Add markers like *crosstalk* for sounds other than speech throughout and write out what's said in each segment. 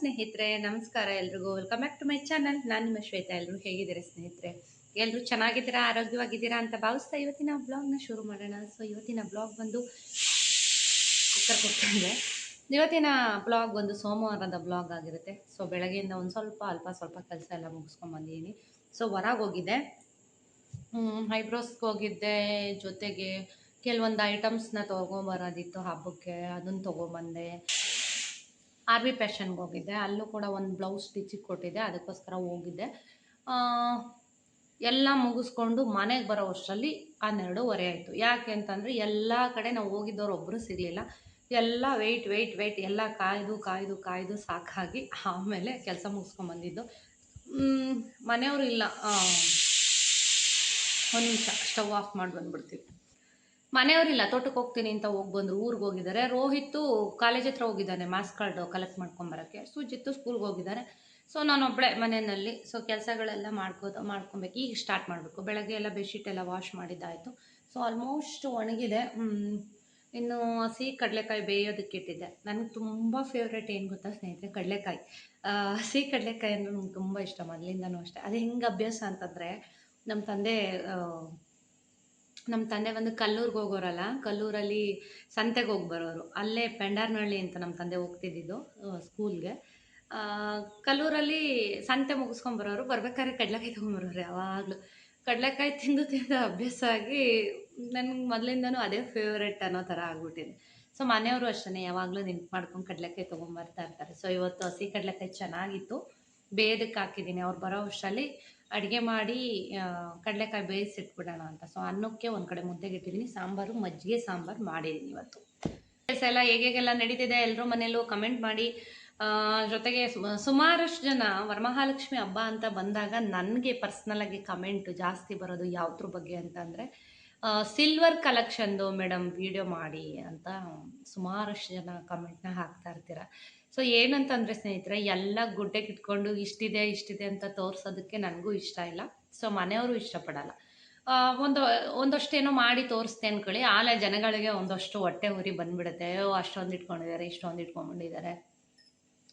ಸ್ನೇಹಿತರೆ, ನಮಸ್ಕಾರ ಎಲ್ರಿಗೂ. Welcome back to my channel ನಾನು ನಿಮ್ಮ ಶ್ವೇತಾ. ಎಲ್ಲರೂ ಹೇಗಿದ್ದೀರಾ ಸ್ನೇಹಿತರೆ? ಎಲ್ಲರೂ ಚೆನ್ನಾಗಿದ್ದೀರಾ? ಆರೋಗ್ಯವಾಗಿದ್ದೀರಾ ಅಂತ ಭಾವಿಸ್ತಾ ಇವತ್ತಿನ ಬ್ಲಾಗ್ನ ಶುರು ಮಾಡೋಣ. ಸೊ ಇವತ್ತಿನ ಬ್ಲಾಗ್ ಬಂದು ಕುಕ್ಕರ್ ಕೊಟ್ಟಿದೆ ಇವತ್ತಿನ ಬ್ಲಾಗ್ ಒಂದು ಸೋಮವಾರದ ಬ್ಲಾಗ್ ಆಗಿರುತ್ತೆ. ಸೊ ಬೆಳಗ್ಗೆಯಿಂದ ಒಂದು ಸ್ವಲ್ಪ, ಅಲ್ಪ ಸ್ವಲ್ಪ ಕೆಲಸ ಎಲ್ಲ ಮುಗಿಸ್ಕೊಂಬಂದಿದ್ದೀನಿ ಸೊ ಹೊರಗೆ ಹೋಗಿದ್ದೆ. ಐಬ್ರೋಸ್ಗೆ ಹೋಗಿದ್ದೆ. ಜೊತೆಗೆ ಕೆಲವೊಂದು ಐಟಮ್ಸ್ನ ತೊಗೊಂಬರೋದಿತ್ತು ಹಬ್ಬಕ್ಕೆ. ಅದನ್ನು ತೊಗೊಂಬಂದೆ ಆರ್ ಬಿ ಫ್ಯಾಷನ್ಗೆ ಹೋಗಿದ್ದೆ. ಅಲ್ಲೂ ಕೂಡ ಒಂದು ಬ್ಲೌಸ್ ಸ್ಟಿಚಿಗೆ ಕೊಟ್ಟಿದ್ದೆ. ಅದಕ್ಕೋಸ್ಕರ ಹೋಗಿದ್ದೆ. ಎಲ್ಲ ಮುಗಿಸ್ಕೊಂಡು ಮನೆಗೆ ಬರೋ ಅಷ್ಟರಲ್ಲಿ ಹನ್ನೆರಡೂವರೆ ಆಯಿತು. ಯಾಕೆ ಅಂತಂದರೆ ಎಲ್ಲ ಕಡೆ ನಾವು ಹೋಗಿದ್ದವ್ರು ಒಬ್ಬರು ಸಿಗಲಿಲ್ಲ. ಎಲ್ಲ ವೆಯ್ಟ್ ವೆಯ್ಟ್ ವೆಯ್ಟ್ ಎಲ್ಲ ಕಾಯ್ದು ಕಾಯ್ದು ಕಾಯ್ದು ಸಾಕಾಗಿ ಆಮೇಲೆ ಕೆಲಸ ಮುಗಿಸ್ಕೊಂಬಂದಿದ್ದು ಮನೆಯವರು ಇಲ್ಲ. ಒಂದು ನಿಮಿಷ, ಸ್ಟವ್ ಆಫ್ ಮಾಡಿ ಬಂದ್ಬಿಡ್ತೀವಿ ಮನೆಯವರಿಲ್ಲ, ತೋಟಕ್ಕೆ ಹೋಗ್ತೀನಿ ಅಂತ ಹೋಗಿ ಬಂದರು, ಊರಿಗೆ ಹೋಗಿದ್ದಾರೆ. ರೋಹಿತ್ತು ಕಾಲೇಜ್ ಹತ್ರ ಹೋಗಿದ್ದಾನೆ ಮಾಸ್ಕ್ ಕಾರ್ಡು ಕಲೆಕ್ಟ್ ಮಾಡ್ಕೊಂಬರೋಕ್ಕೆ ಸುಜಿತ್ತು ಸ್ಕೂಲ್ಗೆ ಹೋಗಿದ್ದಾನೆ ಸೊ ನಾನೊಬ್ಬಳೆ ಮನೆಯಲ್ಲಿ ಸೊ ಕೆಲಸಗಳೆಲ್ಲ ಮಾಡ್ಕೋದು ಮಾಡ್ಕೊಬೇಕು. ಈಗ ಸ್ಟಾರ್ಟ್ ಮಾಡಬೇಕು. ಬೆಳಗ್ಗೆ ಎಲ್ಲ ಬೆಡ್ಶೀಟ್ ಎಲ್ಲ ವಾಶ್ ಮಾಡಿದ್ದಾಯಿತು. ಸೊ ಆಲ್ಮೋಸ್ಟ್ ಒಣಗಿದೆ. ಇನ್ನು ಹಸಿ ಕಡಲೆಕಾಯಿ ಬೇಯೋದಕ್ಕೆ ಇಟ್ಟಿದ್ದೆ. ನನಗೆ ತುಂಬ ಫೇವ್ರೇಟ್ ಏನು ಗೊತ್ತಾ ಸ್ನೇಹಿತರೆ? ಕಡಲೆಕಾಯಿ. ಹಸಿ ಕಡಲೆಕಾಯಿ ಅಂದರೆ ನಂಗೆ ತುಂಬ ಇಷ್ಟ, ಮೊದಲಿಂದನೂ ಅಷ್ಟೇ. ಅದು ಹೆಂಗೆ ಅಭ್ಯಾಸ ಅಂತಂದರೆ ನಮ್ಮ ತಂದೆ ನಮ್ಮ ತಂದೆ ಬಂದು ಕಲ್ಲೂರಿಗೆ ಹೋಗೋರಲ್ಲ, ಕಲ್ಲೂರಲ್ಲಿ ಸಂತೆಗೆ ಹೋಗಿ ಬರೋರು. ಅಲ್ಲೇ ಪೆಂಡಾರ್ನಹಳ್ಳಿ ಅಂತ ನಮ್ಮ ತಂದೆ ಹೋಗ್ತಿದ್ದಿದ್ದು ಸ್ಕೂಲ್ಗೆ. ಕಲ್ಲೂರಲ್ಲಿ ಸಂತೆ ಮುಗಿಸ್ಕೊಂಬರೋರು ಬರ್ಬೇಕಾದ್ರೆ ಕಡಲೆಕಾಯಿ ತೊಗೊಂಬರೋರು ಯಾವಾಗಲೂ. ಕಡಲೆಕಾಯಿ ತಿಂದು ತಿಂದು ಅಭ್ಯಾಸ ಆಗಿ ನನಗೆ ಮೊದಲಿಂದನೂ ಅದೇ ಫೇವ್ರೆಟ್ ಅನ್ನೋ ಥರ ಆಗ್ಬಿಟ್ಟಿದೆ. ಸೊ, ಮನೆಯವರು ಅಷ್ಟೇ ಯಾವಾಗಲೂ ನೆನ್ಪು ಮಾಡ್ಕೊಂಡು ಕಡಲೆಕಾಯಿ ತೊಗೊಂಬರ್ತಾ ಇರ್ತಾರೆ. ಸೊ, ಇವತ್ತು ಹಸಿ ಕಡಲೆಕಾಯಿ ಚೆನ್ನಾಗಿತ್ತು. ಬೇದಕ್ಕೆ ಹಾಕಿದ್ದೀನಿ. ಅವ್ರು ಬರೋ ಅಷ್ಟರಲ್ಲಿ ಅಡುಗೆ ಮಾಡಿ ಕಡಲೆಕಾಯಿ ಬೇಯಿಸಿಟ್ಬಿಡೋಣ ಅಂತ. ಸೊ ಅನ್ನಕ್ಕೆ ಒಂದು ಕಡೆ ಮುದ್ದೆಗೆ ಇಟ್ಟಿದ್ದೀನಿ ಸಾಂಬಾರು, ಮಜ್ಜಿಗೆ ಸಾಂಬಾರು ಮಾಡಿದ್ದೀನಿ ಇವತ್ತು. ಎಲ್ಲ ಹೇಗೆಲ್ಲ ನಡೀತಿದೆ ಎಲ್ಲರೂ ಮನೆಯಲ್ಲೂ ಕಮೆಂಟ್ ಮಾಡಿ. ಜೊತೆಗೆ ಸುಮ- ಸುಮಾರಷ್ಟು ಜನ ವರಮಹಾಲಕ್ಷ್ಮಿ ಹಬ್ಬ ಅಂತ ಬಂದಾಗ ನನಗೆ ಪರ್ಸ್ನಲಾಗಿ ಕಮೆಂಟ್ ಜಾಸ್ತಿ ಬರೋದು ಯಾವ್ದ್ರ ಬಗ್ಗೆ ಅಂತಂದರೆ ಸಿಲ್ವರ್ ಕಲೆಕ್ಷನ್ದು ಮೇಡಮ್ ವಿಡಿಯೋ ಮಾಡಿ ಅಂತ ಸುಮಾರಷ್ಟು ಜನ ಕಮೆಂಟ್ನ ಹಾಕ್ತಾ ಇರ್ತೀರ? ಸೊ ಏನಂತಂದರೆ ಸ್ನೇಹಿತರೆ, ಎಲ್ಲ ಗುಡ್ಡೆ ಇಟ್ಕೊಂಡು ಇಷ್ಟಿದೆ ಇಷ್ಟಿದೆ ಅಂತ ತೋರಿಸೋದಕ್ಕೆ ನನಗೂ ಇಷ್ಟ ಇಲ್ಲ. ಸೊ ಮನೆಯವರು ಇಷ್ಟಪಡಲ್ಲ. ಒಂದು, ಒಂದಷ್ಟೇನೋ ಮಾಡಿ ತೋರಿಸ್ತೆ ಅಂದ್ಕೊಳ್ಳಿ ಆಲೆ ಜನಗಳಿಗೆ ಒಂದಷ್ಟು ಹೊಟ್ಟೆ ಉರಿ ಬಂದ್ಬಿಡುತ್ತೆ. ಅಯ್ಯೋ, ಅಷ್ಟೊಂದು ಇಟ್ಕೊಂಡಿದ್ದಾರೆ, ಇಷ್ಟೊಂದು ಇಟ್ಕೊಂಡ್ಬಿಟ್ಟಿದ್ದಾರೆ.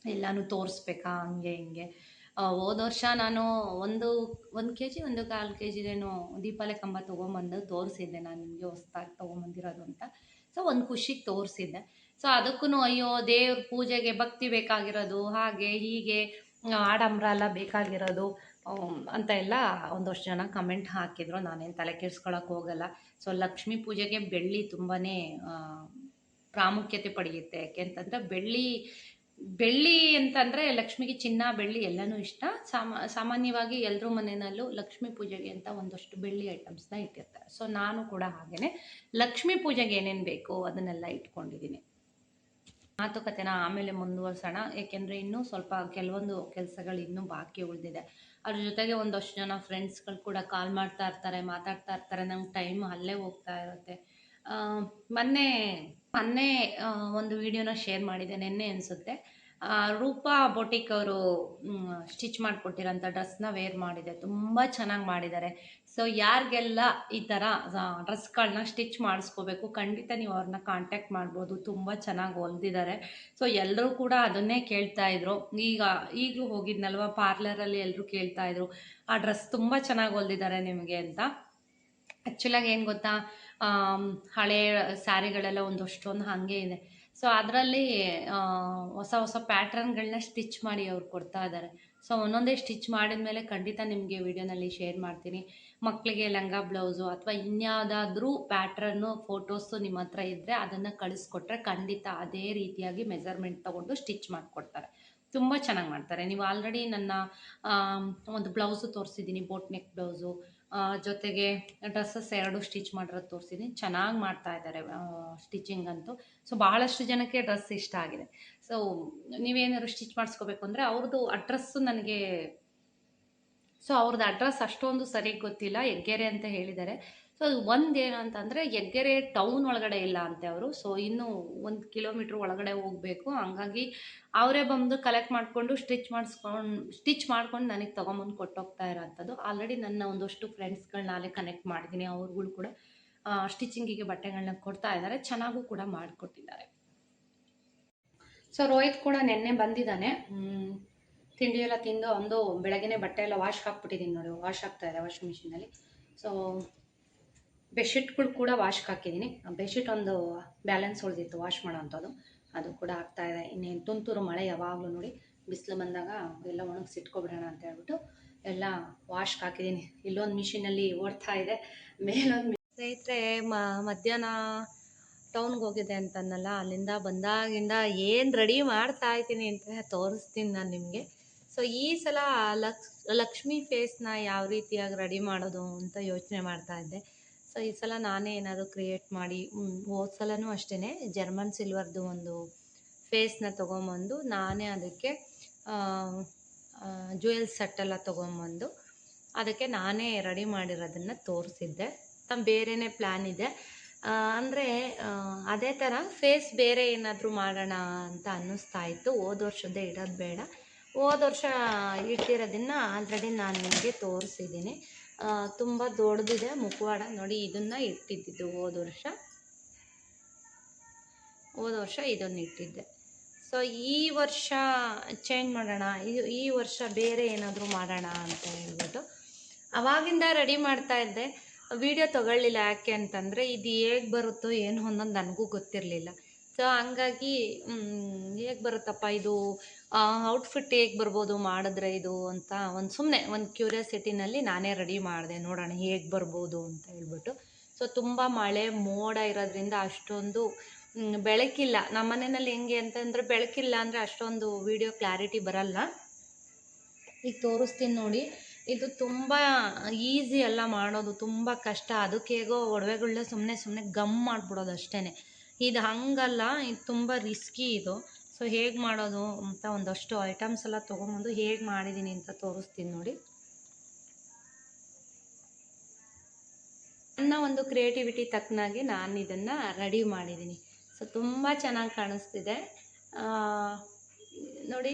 ಎಲ್ಲನೂ ತೋರಿಸ್ಬೇಕಾ, ಹಂಗೆ, ಹಿಂಗೆ. ಹೋದ ವರ್ಷ ನಾನು ಒಂದು ಒಂದು ಕೆ ಜಿ ಒಂದು ಕಾಲು ಕೆ ಜಿದೇನೋ ದೀಪಾವಳಿ ಕಂಬ ತೊಗೊಂಬಂದು ತೋರಿಸಿದ್ದೆ ನಾನು ನಿಮಗೆ ಹೊಸ್ದಾಗಿ ತೊಗೊಂಬಂದಿರೋದು ಅಂತ. ಸೊ ಒಂದು ಖುಷಿಗೆ ತೋರಿಸಿದ್ದೆ. ಸೊ ಅದಕ್ಕೂ ಅಯ್ಯೋ, ದೇವ್ರ ಪೂಜೆಗೆ ಭಕ್ತಿ ಬೇಕಾಗಿರೋದು, ಹಾಗೆ ಹೀಗೆ ಆಡಂಬರ ಎಲ್ಲ ಬೇಕಾಗಿರೋದು ಅಂತ ಎಲ್ಲ ಒಂದಷ್ಟು ಜನ ಕಮೆಂಟ್ ಹಾಕಿದ್ರು. ನಾನೇನು ತಲೆ ಕೆಡ್ಸ್ಕೊಳಕ್ಕೆ ಹೋಗಲ್ಲ. ಸೊ ಲಕ್ಷ್ಮೀ ಪೂಜೆಗೆ ಬೆಳ್ಳಿ ತುಂಬಾ ಪ್ರಾಮುಖ್ಯತೆ ಪಡೆಯುತ್ತೆ. ಯಾಕೆಂತಂದರೆ ಬೆಳ್ಳಿ ಬೆಳ್ಳಿ ಅಂತಂದರೆ ಲಕ್ಷ್ಮಿಗೆ ಚಿನ್ನ, ಬೆಳ್ಳಿ ಎಲ್ಲನೂ ಇಷ್ಟ. ಸಾಮಾ, ಸಾಮಾನ್ಯವಾಗಿ ಎಲ್ಲರೂ ಮನೆಯಲ್ಲೂ ಲಕ್ಷ್ಮೀ ಪೂಜೆಗೆ ಅಂತ ಒಂದಷ್ಟು ಬೆಳ್ಳಿ ಐಟಮ್ಸ್ನ ಇಟ್ಟಿರ್ತಾರೆ. ಸೊ ನಾನು ಕೂಡ ಹಾಗೆಯೇ ಲಕ್ಷ್ಮೀ ಪೂಜೆಗೆ ಏನೇನು ಬೇಕು ಅದನ್ನೆಲ್ಲ ಇಟ್ಕೊಂಡಿದ್ದೀನಿ. ಮಾತುಕತೆನ ಆಮೇಲೆ ಮುಂದುವರ್ಸೋಣ. ಏಕೆಂದರೆ ಇನ್ನೂ ಸ್ವಲ್ಪ ಕೆಲವೊಂದು ಕೆಲಸಗಳು ಇನ್ನೂ ಬಾಕಿ ಉಳಿದಿದೆ. ಅದ್ರ ಜೊತೆಗೆ ಒಂದಷ್ಟು ಜನ ಫ್ರೆಂಡ್ಸ್ಗಳು ಕೂಡ ಕಾಲ್ ಮಾಡ್ತಾ ಇರ್ತಾರೆ, ಮಾತಾಡ್ತಾ ಇರ್ತಾರೆ. ನಂಗೆ ಟೈಮ್ ಅಲ್ಲೇ ಹೋಗ್ತಾ ಇರುತ್ತೆ. ಮೊನ್ನೆ ಮೊನ್ನೆ ಒಂದು ವಿಡಿಯೋನ ಶೇರ್ ಮಾಡಿದೆ, ನಿನ್ನೆ ಅನಿಸುತ್ತೆ. ರೂಪಾ ಬೊಟಿಕ್ ಅವರು ಸ್ಟಿಚ್ ಮಾಡಿಕೊಟ್ಟಿರೋಂಥ ಡ್ರೆಸ್ನ ವೇರ್ ಮಾಡಿದೆ. ತುಂಬ ಚೆನ್ನಾಗಿ ಮಾಡಿದ್ದಾರೆ. ಸೊ, ಯಾರಿಗೆಲ್ಲ ಈ ಥರ ಡ್ರೆಸ್ಗಳನ್ನ ಸ್ಟಿಚ್ ಮಾಡಿಸ್ಕೋಬೇಕು, ಖಂಡಿತ ನೀವು ಅವ್ರನ್ನ ಕಾಂಟ್ಯಾಕ್ಟ್ ಮಾಡ್ಬೋದು. ತುಂಬ ಚೆನ್ನಾಗಿ ಹೊಲ್ದಿದ್ದಾರೆ. ಸೊ ಎಲ್ಲರೂ ಕೂಡ ಅದನ್ನೇ ಕೇಳ್ತಾ ಇದ್ರು. ಈಗ, ಈಗಲೂ ಹೋಗಿದ್ನಲ್ವ, ಪಾರ್ಲರಲ್ಲಿ ಎಲ್ಲರೂ ಕೇಳ್ತಾ ಇದ್ರು, ಆ ಡ್ರೆಸ್ ತುಂಬ ಚೆನ್ನಾಗಿ ಹೊಲ್ದಿದ್ದಾರೆ ನಿಮಗೆ ಅಂತ. ಆ್ಯಕ್ಚುಲಾಗಿ ಏನು ಗೊತ್ತಾ? ಹಳೆ ಸ್ಯಾರಿಗಳೆಲ್ಲ ಒಂದಷ್ಟೊಂದು ಹಾಗೆ ಇದೆ. ಸೊ ಅದರಲ್ಲಿ ಹೊಸ ಹೊಸ ಪ್ಯಾಟ್ರನ್ಗಳನ್ನ ಸ್ಟಿಚ್ ಮಾಡಿ ಅವ್ರು ಕೊಡ್ತಾ ಇದ್ದಾರೆ. ಸೊ ಒಂದೊಂದೇ ಸ್ಟಿಚ್ ಮಾಡಿದ ಮೇಲೆ ಖಂಡಿತ ನಿಮಗೆ ವಿಡಿಯೋನಲ್ಲಿ ಶೇರ್ ಮಾಡ್ತೀನಿ. ಮಕ್ಕಳಿಗೆ ಲಂಗ, ಬ್ಲೌಸು ಅಥವಾ ಇನ್ಯಾವುದಾದ್ರೂ ಪ್ಯಾಟ್ರನ್ನು ಫೋಟೋಸು ನಿಮ್ಮ ಹತ್ರ ಇದ್ದರೆ ಅದನ್ನು ಕಳಿಸ್ಕೊಟ್ರೆ ಖಂಡಿತ ಅದೇ ರೀತಿಯಾಗಿ ಮೆಜರ್ಮೆಂಟ್ ತೊಗೊಂಡು ಸ್ಟಿಚ್ ಮಾಡಿಕೊಡ್ತಾರೆ. ತುಂಬ ಚೆನ್ನಾಗಿ ಮಾಡ್ತಾರೆ. ನೀವು ಆಲ್ರೆಡಿ ನನ್ನ ಒಂದು ಬ್ಲೌಸು ತೋರಿಸಿದ್ದೀನಿ, ಬೋಟ್ ನೆಕ್ ಬ್ಲೌಸು. ಜೊತೆಗೆ ಡ್ರೆಸ್ಸಸ್ ಎರಡು ಸ್ಟಿಚ್ ಮಾಡಿರೋದು ತೋರಿಸಿದ್ದೀನಿ ಚೆನ್ನಾಗಿ ಮಾಡ್ತಾ ಇದ್ದಾರೆ ಸ್ಟಿಚಿಂಗ್ ಅಂತೂ. ಸೊ ಭಾಳಷ್ಟು ಜನಕ್ಕೆ ಡ್ರೆಸ್ ಇಷ್ಟ ಆಗಿದೆ. ಸೊ ನೀವೇನಾದ್ರು ಸ್ಟಿಚ್ ಮಾಡಿಸ್ಕೋಬೇಕು ಅಂದರೆ ಅವ್ರದ್ದು ಅಡ್ರೆಸ್ಸು ನನಗೆ ಸೊ ಅವ್ರದ್ದು ಅಡ್ರೆಸ್ ಅಷ್ಟೊಂದು ಸರಿಯಾಗಿ ಗೊತ್ತಿಲ್ಲ. ಹೆಗ್ಗೆರೆ ಅಂತ ಹೇಳಿದ್ದಾರೆ. ಸೊ ಒಂದು ಏನು ಅಂತಂದರೆ ಹೆಗ್ಗೆರೆ ಟೌನ್ ಒಳಗಡೆ ಇಲ್ಲ ಅಂತೆ ಅವರು. ಸೊ ಇನ್ನೂ ಒಂದು ಕಿಲೋಮೀಟ್ರ್ ಒಳಗಡೆ ಹೋಗಬೇಕು. ಹಂಗಾಗಿ ಅವರೇ ಬಂದು ಕಲೆಕ್ಟ್ ಮಾಡಿಕೊಂಡು ಸ್ಟಿಚ್ ಮಾಡಿಸ್ಕೊಂಡು ಸ್ಟಿಚ್ ಮಾಡ್ಕೊಂಡು ನನಗೆ ತೊಗೊಂಬಂದು ಕೊಟ್ಟೋಗ್ತಾ ಇರೋಂಥದ್ದು. ಆಲ್ರೆಡಿ ನನ್ನ ಒಂದಷ್ಟು ಫ್ರೆಂಡ್ಸ್ಗಳನ್ನ ಅಲ್ಲೇ ಕನೆಕ್ಟ್ ಮಾಡಿದ್ದೀನಿ ಅವ್ರುಗಳು ಕೂಡ. ಸ್ಟಿಚಿಂಗಿಗೆ ಬಟ್ಟೆಗಳನ್ನ ಕೊಡ್ತಾ ಇದ್ದಾರೆ ಚೆನ್ನಾಗೂ ಕೂಡ ಮಾಡಿಕೊಟ್ಟಿದ್ದಾರೆ. ಸೊ ರೋಹಿತ್ ಕೂಡ ನೆನ್ನೆ ಬಂದಿದ್ದಾನೆ. ತಿಂಡಿ ಎಲ್ಲ ತಿಂದು ಒಂದು ಬೆಳಗ್ಗೆನೆ ಬಟ್ಟೆ ಎಲ್ಲ ವಾಶ್ ಹಾಕ್ಬಿಟ್ಟಿದ್ದೀನಿ ನೋಡಿ. ವಾಶ್ ಆಗ್ತಾ ಇದೆ ವಾಷಿಂಗ್ ಮಿಷಿನಲ್ಲಿ ಸೊ ಬೆಡ್ಶೀಟ್ಗಳು ಕೂಡ ವಾಶ್ಗೆ ಹಾಕಿದ್ದೀನಿ. ಬೆಡ್ಶೀಟ್ ಒಂದು ಬ್ಯಾಲೆನ್ಸ್ ಉಳಿದಿತ್ತು ವಾಶ್ ಮಾಡೋವಂಥದ್ದು ಅದು ಕೂಡ ಆಗ್ತಾ ಇದೆ. ಇನ್ನೇನು ತುಂತುರು ಮಳೆ ಯಾವಾಗಲೂ ನೋಡಿ ಬಿಸಿಲು ಬಂದಾಗ ಎಲ್ಲ ಒಣಗಿಸಿಟ್ಕೊಬಿಡೋಣ ಅಂತ ಹೇಳ್ಬಿಟ್ಟು ಎಲ್ಲ ವಾಶ್ಗೆ ಹಾಕಿದ್ದೀನಿ. ಇಲ್ಲೊಂದು ಮಿಷಿನಲ್ಲಿ ಓಡ್ತಾ ಇದೆ. ಮೇಲೊಂದು ಸ್ನೇಹಿತರೆ ಮಧ್ಯಾಹ್ನ ಟೌನ್ಗೆ ಹೋಗಿದೆ ಅಂತನಲ್ಲ ಅಲ್ಲಿಂದ ಬಂದಾಗಿಂದ ಏನು ರೆಡಿ ಮಾಡ್ತಾ ಇದ್ದೀನಿ ಅಂತ ತೋರಿಸ್ತೀನಿ ನಾನು ನಿಮಗೆ. ಸೊ ಈ ಸಲ ಲಕ್ಷ್ಮಿ ಫೇಸ್ನ ಯಾವ ರೀತಿಯಾಗಿ ರೆಡಿ ಮಾಡೋದು ಅಂತ ಯೋಚನೆ ಮಾಡ್ತಾ ಇದ್ದೆ. ಈ ಸಲ ನಾನೇ ಏನಾದರೂ ಕ್ರಿಯೇಟ್ ಮಾಡಿ ಹೋದ ಸಲನೂ ಅಷ್ಟೇ ಜರ್ಮನ್ ಸಿಲ್ವರ್ದು ಒಂದು ಫೇಸ್ನ ತೊಗೊಂಬಂದು ನಾನೇ ಅದಕ್ಕೆ ಜ್ಯುವೆಲ್ ಸೆಟ್ ಎಲ್ಲ ತೊಗೊಂಬಂದು ಅದಕ್ಕೆ ನಾನೇ ರೆಡಿ ಮಾಡಿರೋದನ್ನು ತೋರಿಸಿದ್ದೆ. ಬೇರೆನೇ ಪ್ಲ್ಯಾನ್ ಇದೆ. ಅಂದರೆ ಅದೇ ಥರ ಫೇಸ್ ಬೇರೆ ಏನಾದರೂ ಮಾಡೋಣ ಅಂತ ಅನ್ನಿಸ್ತಾ ಇತ್ತು. ಹೋದ ವರ್ಷದ್ದೇ ಇಡೋದು ಬೇಡ. ಹೋದ ವರ್ಷ ಇಟ್ಟಿರೋದನ್ನು ಆಲ್ರೆಡಿ ನಾನು ನಿಮಗೆ ತೋರಿಸಿದ್ದೀನಿ. ತುಂಬ ದೊಡ್ಡದಿದೆ ಮುಖವಾಡ. ನೋಡಿ, ಇದನ್ನು ಇಟ್ಟಿದ್ದಿದ್ದು ಹೋದ ವರ್ಷ. ಹೋದ ವರ್ಷ ಇದನ್ನು ಇಟ್ಟಿದ್ದೆ. ಸೊ ಈ ವರ್ಷ ಚೇಂಜ್ ಮಾಡೋಣ. ಇದು, ಈ ವರ್ಷ ಬೇರೆ ಏನಾದರೂ ಮಾಡೋಣ ಅಂತ ಹೇಳ್ಬಿಟ್ಟು ಅವಾಗಿಂದ ರೆಡಿ ಮಾಡ್ತಾ ಇದ್ದೆ. ವಿಡಿಯೋ ತಗೊಳ್ಳಿಲ್ಲ ಯಾಕೆ ಅಂತಂದರೆ, ಇದು ಹೇಗೆ ಬರುತ್ತೋ ಏನು ಅನ್ನೋದು ನನಗೂ ಗೊತ್ತಿರಲಿಲ್ಲ. ಸೊ ಹಂಗಾಗಿ ಹೇಗೆ ಬರುತ್ತಪ್ಪ ಇದು? ಔಟ್ಫಿಟ್ ಹೇಗೆ ಬರ್ಬೋದು, ಮಾಡಿದ್ರೆ ಇದು ಅಂತ ಒಂದು ಸುಮ್ಮನೆ ಒಂದು ಕ್ಯೂರಿಯಾಸಿಟಿನಲ್ಲಿ ನಾನೇ ರೆಡಿ ಮಾಡಿದೆ. ನೋಡೋಣ ಹೇಗೆ ಬರ್ಬೋದು ಅಂತ ಹೇಳ್ಬಿಟ್ಟು. ಸೊ ತುಂಬ ಮಳೆ, ಮೋಡ ಇರೋದ್ರಿಂದ ಅಷ್ಟೊಂದು ಬೆಳಕಿಲ್ಲ. ನಮ್ಮ ಮನೆಯಲ್ಲಿ ಹೆಂಗೆ ಅಂತಂದರೆ ಬೆಳಕಿಲ್ಲ ಅಂದರೆ ಅಷ್ಟೊಂದು ವಿಡಿಯೋ ಕ್ಲಾರಿಟಿ ಬರಲ್ಲ. ಈಗ ತೋರಿಸ್ತೀನಿ ನೋಡಿ. ಇದು ತುಂಬ ಈಸಿ ಎಲ್ಲ ಮಾಡೋದು, ತುಂಬ ಕಷ್ಟ. ಅದಕ್ಕೆ ಹೇಗೋ ಒಡವೆಗಳನ್ನ ಸುಮ್ಮನೆ ಸುಮ್ಮನೆ ಗಮ್ ಮಾಡಿಬಿಡೋದು ಅಷ್ಟೇ ಇದು ಹಂಗಲ್ಲ, ಇದು ತುಂಬ ರಿಸ್ಕಿ ಇದು. ಸೊ ಹೇಗೆ ಮಾಡೋದು ಅಂತ ಒಂದಷ್ಟು ಐಟಮ್ಸ್ ಎಲ್ಲ ತೊಗೊಂಬಂದು ಹೇಗೆ ಮಾಡಿದ್ದೀನಿ ಅಂತ ತೋರಿಸ್ತೀನಿ ನೋಡಿ. ನನ್ನ ಒಂದು ಕ್ರಿಯೇಟಿವಿಟಿ ತಕ್ಕನಾಗಿ ನಾನು ಇದನ್ನು ರೆಡಿ ಮಾಡಿದ್ದೀನಿ ಸೊ ತುಂಬ ಚೆನ್ನಾಗಿ ಕಾಣಿಸ್ತಿದೆ. ನೋಡಿ.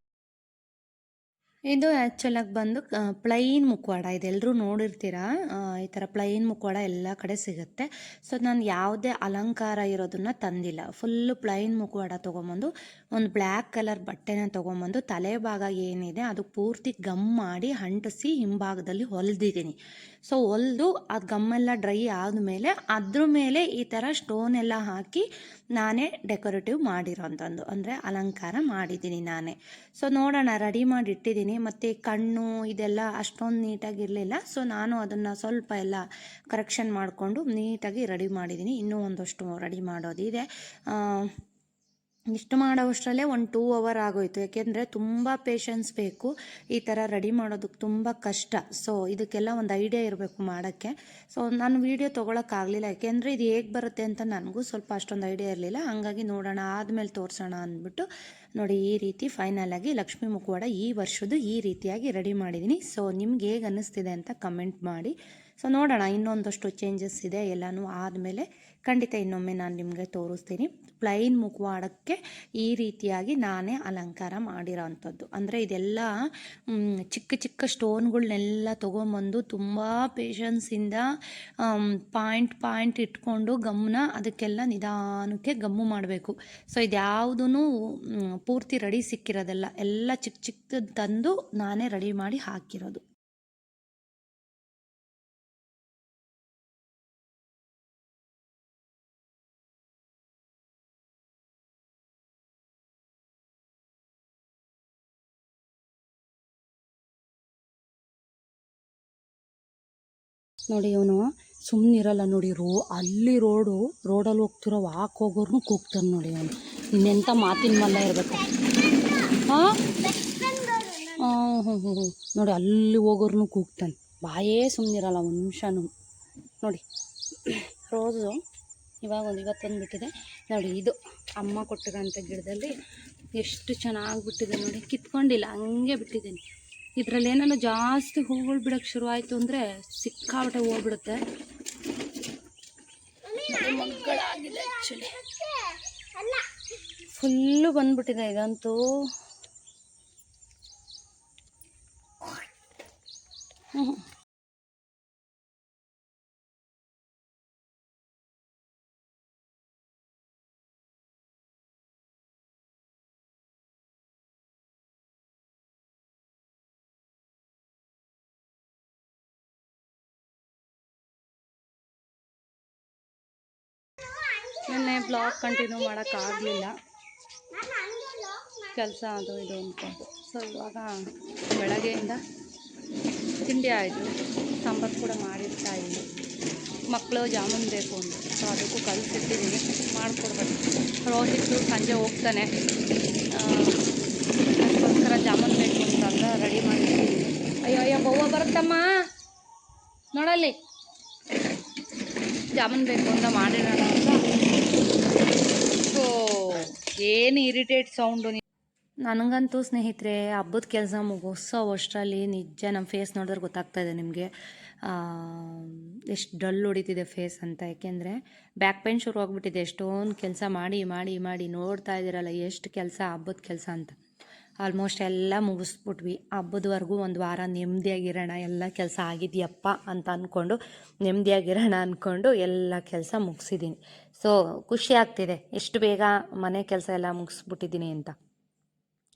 ಇದು ಆ್ಯಕ್ಚುಲಾಗಿ ಬಂದು ಪ್ಲೈನ್ ಮುಖವಾಡ ಇದೆಲ್ಲರೂ ನೋಡಿರ್ತೀರ? ಈ ಥರ ಪ್ಲೈನ್ ಮುಖವಾಡ ಎಲ್ಲ ಕಡೆ ಸಿಗುತ್ತೆ. ಸೊ ನಾನು ಯಾವುದೇ ಅಲಂಕಾರ ಇರೋದನ್ನ ತಂದಿಲ್ಲ. ಫುಲ್ಲು ಪ್ಲೈನ್ ಮುಖವಾಡ ತೊಗೊಂಬಂದು ಒಂದು ಬ್ಲ್ಯಾಕ್ ಕಲರ್ ಬಟ್ಟೆನ ತೊಗೊಂಬಂದು ತಲೆ ಭಾಗ ಏನಿದೆ ಅದು ಪೂರ್ತಿ ಗಮ್ ಮಾಡಿ ಅಂಟಿಸಿ ಹಿಂಭಾಗದಲ್ಲಿ ಹೊಲಿದಿದ್ದೀನಿ. ಸೊ ಹೊಲಿದು ಅದು ಗಮ್ಮೆಲ್ಲ ಡ್ರೈ ಆದಮೇಲೆ ಅದ್ರ ಮೇಲೆ ಈ ಥರ ಸ್ಟೋನ್ ಎಲ್ಲ ಹಾಕಿ ನಾನೇ ಡೆಕೋರೇಟಿವ್ ಮಾಡಿರೋಂಥದ್ದು ಅಂದರೆ ಅಲಂಕಾರ ಮಾಡಿದ್ದೀನಿ ನಾನೇ. ಸೊ ನೋಡೋಣ, ರೆಡಿ ಮಾಡಿ ಇಟ್ಟಿದ್ದೀನಿ. ಮತ್ತು ಕಣ್ಣು ಇದೆಲ್ಲ ಅಷ್ಟೊಂದು ನೀಟಾಗಿರಲಿಲ್ಲ ಸೊ ನಾನು ಅದನ್ನು ಸ್ವಲ್ಪ ಎಲ್ಲ ಕರೆಕ್ಷನ್ ಮಾಡಿಕೊಂಡು ನೀಟಾಗಿ ರೆಡಿ ಮಾಡಿದ್ದೀನಿ. ಇನ್ನೂ ಒಂದಷ್ಟು ರೆಡಿ ಮಾಡೋದಿದೆ. ಇಷ್ಟು ಮಾಡೋವಷ್ಟರಲ್ಲೇ ಒಂದು ಟೂ ಅವರ್ ಆಗೋಯ್ತು. ಯಾಕೆಂದರೆ ತುಂಬ ಪೇಷನ್ಸ್ ಬೇಕು. ಈ ಥರ ರೆಡಿ ಮಾಡೋದಕ್ಕೆ ತುಂಬ ಕಷ್ಟ. ಸೊ ಇದಕ್ಕೆಲ್ಲ ಒಂದು ಐಡಿಯಾ ಇರಬೇಕು ಮಾಡೋಕ್ಕೆ. ಸೊ ನಾನು ವೀಡಿಯೋ ತೊಗೊಳಕ್ಕಾಗಲಿಲ್ಲ ಯಾಕೆಂದರೆ ಇದು ಹೇಗೆ ಬರುತ್ತೆ ಅಂತ ನನಗೂ ಸ್ವಲ್ಪ ಅಷ್ಟೊಂದು ಐಡಿಯಾ ಇರಲಿಲ್ಲ. ಹಾಗಾಗಿ ನೋಡೋಣ, ಆದಮೇಲೆ ತೋರಿಸೋಣ ಅಂದ್ಬಿಟ್ಟು ನೋಡಿ ಈ ರೀತಿ ಫೈನಲ್ ಆಗಿ ಲಕ್ಷ್ಮೀ ಮುಖವಾಡ ಈ ವರ್ಷದ್ದು ಈ ರೀತಿಯಾಗಿ ರೆಡಿ ಮಾಡಿದ್ದೀನಿ ಸೊ ನಿಮ್ಗೆ ಹೇಗೆ ಅನ್ನಿಸ್ತಿದೆ ಅಂತ ಕಮೆಂಟ್ ಮಾಡಿ. ಸೊ ನೋಡೋಣ ಇನ್ನೊಂದಷ್ಟು ಚೇಂಜಸ್ ಇದೆ ಎಲ್ಲನೂ ಆದಮೇಲೆ ಖಂಡಿತ ಇನ್ನೊಮ್ಮೆ ನಾನು ನಿಮಗೆ ತೋರಿಸ್ತೀನಿ. ಪ್ಲೈನ್ ಮುಖವಾಡಕ್ಕೆ ಈ ರೀತಿಯಾಗಿ ನಾನೇ ಅಲಂಕಾರ ಮಾಡಿರೋ ಅಂಥದ್ದು ಅಂದರೆ ಇದೆಲ್ಲ ಚಿಕ್ಕ ಚಿಕ್ಕ ಸ್ಟೋನ್ಗಳನ್ನೆಲ್ಲ ತೊಗೊಂಬಂದು ತುಂಬ ಪೇಷನ್ಸಿಂದ ಪಾಯಿಂಟ್ ಪಾಯಿಂಟ್ ಇಟ್ಕೊಂಡು ಗಮನ ಅದಕ್ಕೆಲ್ಲ ನಿಧಾನಕ್ಕೆ ಗಮ್ಮು ಮಾಡಬೇಕು. ಸೊ ಇದ್ಯಾವುದೂ ಪೂರ್ತಿ ರೆಡಿ ಸಿಕ್ಕಿರೋದಲ್ಲ ಎಲ್ಲ ಚಿಕ್ಕ ಚಿಕ್ಕದು ತಂದು ನಾನೇ ರೆಡಿ ಮಾಡಿ ಹಾಕಿರೋದು. ನೋಡಿ ಇವನು. ಸುಮ್ಮನಿರಲ್ಲ ನೋಡಿ, ರೋ, ಅಲ್ಲಿ ರೋಡು, ರೋಡಲ್ಲಿ ಹೋಗ್ತಿರೋ ವಾಕ್ ಹೋಗೋರ್ನು ಕೂಗ್ತಾನೆ ನೋಡಿ ಅವನು ಇನ್ನೆಂಥ ಮಾತಿನ ಮಲ್ಲ ಇರಬೇಕು. ಹಾಂ ಹ್ಞೂ ಹ್ಞೂ ಹ್ಞೂ ನೋಡಿ, ಅಲ್ಲಿ ಹೋಗೋರ್ನು ಕೂಗ್ತಾನೆ. ಬಾಯೇ ಸುಮ್ಮನಿರಲ್ಲ ಒಂದು ನಿಮಿಷನೂ. ನೋಡಿ, ರೋಸು ಇವಾಗ ಒಂದು ಇವತ್ತೊಂದು ಬಿಟ್ಟಿದೆ ನೋಡಿ, ಇದು ಅಮ್ಮ ಕೊಟ್ಟಿರೋಂಥ ಗಿಡದಲ್ಲಿ ಎಷ್ಟು ಚೆನ್ನಾಗಿ ಬಿಟ್ಟಿದೆ ನೋಡಿ. ಕಿತ್ಕೊಂಡಿಲ್ಲ, ಹಂಗೆ ಬಿಟ್ಟಿದ್ದೀನಿ. ಇದರಲ್ಲಿ ಏನಾದ್ರು ಜಾಸ್ತಿ ಹೂಗಳು ಬಿಡೋಕ್ಕೆ ಶುರುವಾಯಿತು ಆಯಿತು ಅಂದರೆ ಸಿಕ್ಕಾಪಟ್ಟೆ ಹೋಗ್ಬಿಡುತ್ತೆ ಫುಲ್ಲು ಬಂದ್ಬಿಟ್ಟಿದೆ ಇದಂತೂ. ಹ್ಞೂ ನಿನ್ನೆ ಬ್ಲಾಗ್ ಕಂಟಿನ್ಯೂ ಮಾಡೋಕ್ಕಾಗಲಿಲ್ಲ. ಕೆಲಸ ಅದು ಇದು ಅಂದ್ಕೊಂಡು ಸೊ ಇವಾಗ ಬೆಳಗ್ಗೆಯಿಂದ ತಿಂಡಿ ಆಯಿತು. ಸಾಂಬಾರು ಕೂಡ ಮಾಡಿರ್ತಾ ಇದ್ದೀನಿ ಮಕ್ಕಳು ಜಾಮೂನ್ ಬೇಕು ಅಂತ. ಸೊ ಅದಕ್ಕೂ ಕಲಿಸಿಟ್ಟಿದ್ದೀನಿ ಮಾಡಿಕೊಡ್ಬೇಕು. ರೋಹಿತ್ತು ಸಂಜೆ ಹೋಗ್ತಾನೆ. ಅದಕ್ಕೋಸ್ಕರ ಜಾಮೂನ್ ಬೇಕು ಅಂತಂದ ರೆಡಿ ಮಾಡಿರ್ತೀನಿ. ಅಯ್ಯೋ ಅಯ್ಯೋ ಬವ್ವ ಬರುತ್ತಮ್ಮ? ನೋಡಲ್ಲಿ. ಜಾಮೂನ್ ಬೇಕು ಅಂತ ಮಾಡಿರೋಣ ಅಂತ. ಏನು ಇರಿಟೇಟ್ ಸೌಂಡು ನನಗಂತೂ ಸ್ನೇಹಿತರೆ, ಹಬ್ಬದ ಕೆಲಸ ಮುಗಿಸೋ ಅಷ್ಟರಲ್ಲಿ ನಿಜ ನಮ್ಮ ಫೇಸ್ ನೋಡಿದ್ರೆ ಗೊತ್ತಾಗ್ತಾ ಇದೆ ನಿಮಗೆ. ಎಷ್ಟು ಡಲ್ ಹೊಡಿತಿದೆ ಫೇಸ್ ಅಂತ. ಯಾಕೆಂದರೆ ಬ್ಯಾಕ್ ಪೇನ್ ಶುರು ಆಗಿಬಿಟ್ಟಿದೆ. ಎಷ್ಟೊಂದು ಕೆಲಸ ಮಾಡಿ ಮಾಡಿ ಮಾಡಿ ನೋಡ್ತಾ ಇದ್ದೀರಲ್ಲ, ಎಷ್ಟು ಕೆಲಸ ಹಬ್ಬದ ಕೆಲಸ ಅಂತ. ಆಲ್ಮೋಸ್ಟ್ ಎಲ್ಲ ಮುಗಿಸ್ಬಿಟ್ವಿ. ಹಬ್ಬದವರೆಗೂ ಒಂದು ವಾರ ನೆಮ್ಮದಿಯಾಗಿರೋಣ ಎಲ್ಲ ಕೆಲಸ ಆಗಿದೆಯಪ್ಪ ಅಂತ ಅಂದ್ಕೊಂಡು ನೆಮ್ಮದಿಯಾಗಿರೋಣ ಅಂದ್ಕೊಂಡು ಎಲ್ಲ ಕೆಲಸ ಮುಗಿಸಿದ್ದೀನಿ ಸೊ ಖುಷಿ ಆಗ್ತಿದೆ. ಎಷ್ಟು ಬೇಗ ಮನೆ ಕೆಲಸ ಎಲ್ಲ ಮುಗಿಸ್ಬಿಟ್ಟಿದ್ದೀನಿ ಅಂತ.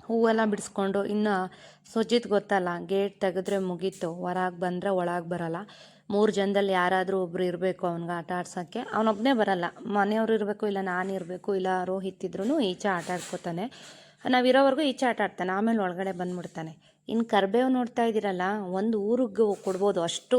ಹೂವೆಲ್ಲ ಬಿಡಿಸ್ಕೊಂಡು, ಇನ್ನು ಸುಜಿತ್ ಗೊತ್ತಲ್ಲ, ಗೇಟ್ ತೆಗೆದ್ರೆ ಮುಗೀತು, ಹೊರಗೆ ಬಂದರೆ ಒಳಗೆ ಬರಲ್ಲ. ಮೂರು ಜನದಲ್ಲಿ ಯಾರಾದರೂ ಒಬ್ಬರು ಇರಬೇಕು ಅವ್ನಿಗೆ ಆಟ ಆಡ್ಸೋಕ್ಕೆ. ಅವನೊಬ್ಬನೇ ಬರಲ್ಲ. ಮನೆಯವ್ರು ಇರಬೇಕು ಇಲ್ಲ ನಾನು ಇರಬೇಕು ಇಲ್ಲ ರೋಹಿತ್ ಇದ್ರೂ ಈಚೆ ಆಟ ಆಡ್ಕೋತಾನೆ. ನಾವಿರೋವರೆಗೂ ಈಚೆ ಆಟ ಆಡ್ತಾನೆ, ಆಮೇಲೆ ಒಳಗಡೆ ಬಂದ್ಬಿಡ್ತಾನೆ. ಇನ್ನು ಕರ್ಬೇವು ನೋಡ್ತಾ ಇದ್ದೀರಲ್ಲ, ಒಂದು ಊರಿಗೆ ಕೊಡ್ಬೋದು. ಅಷ್ಟು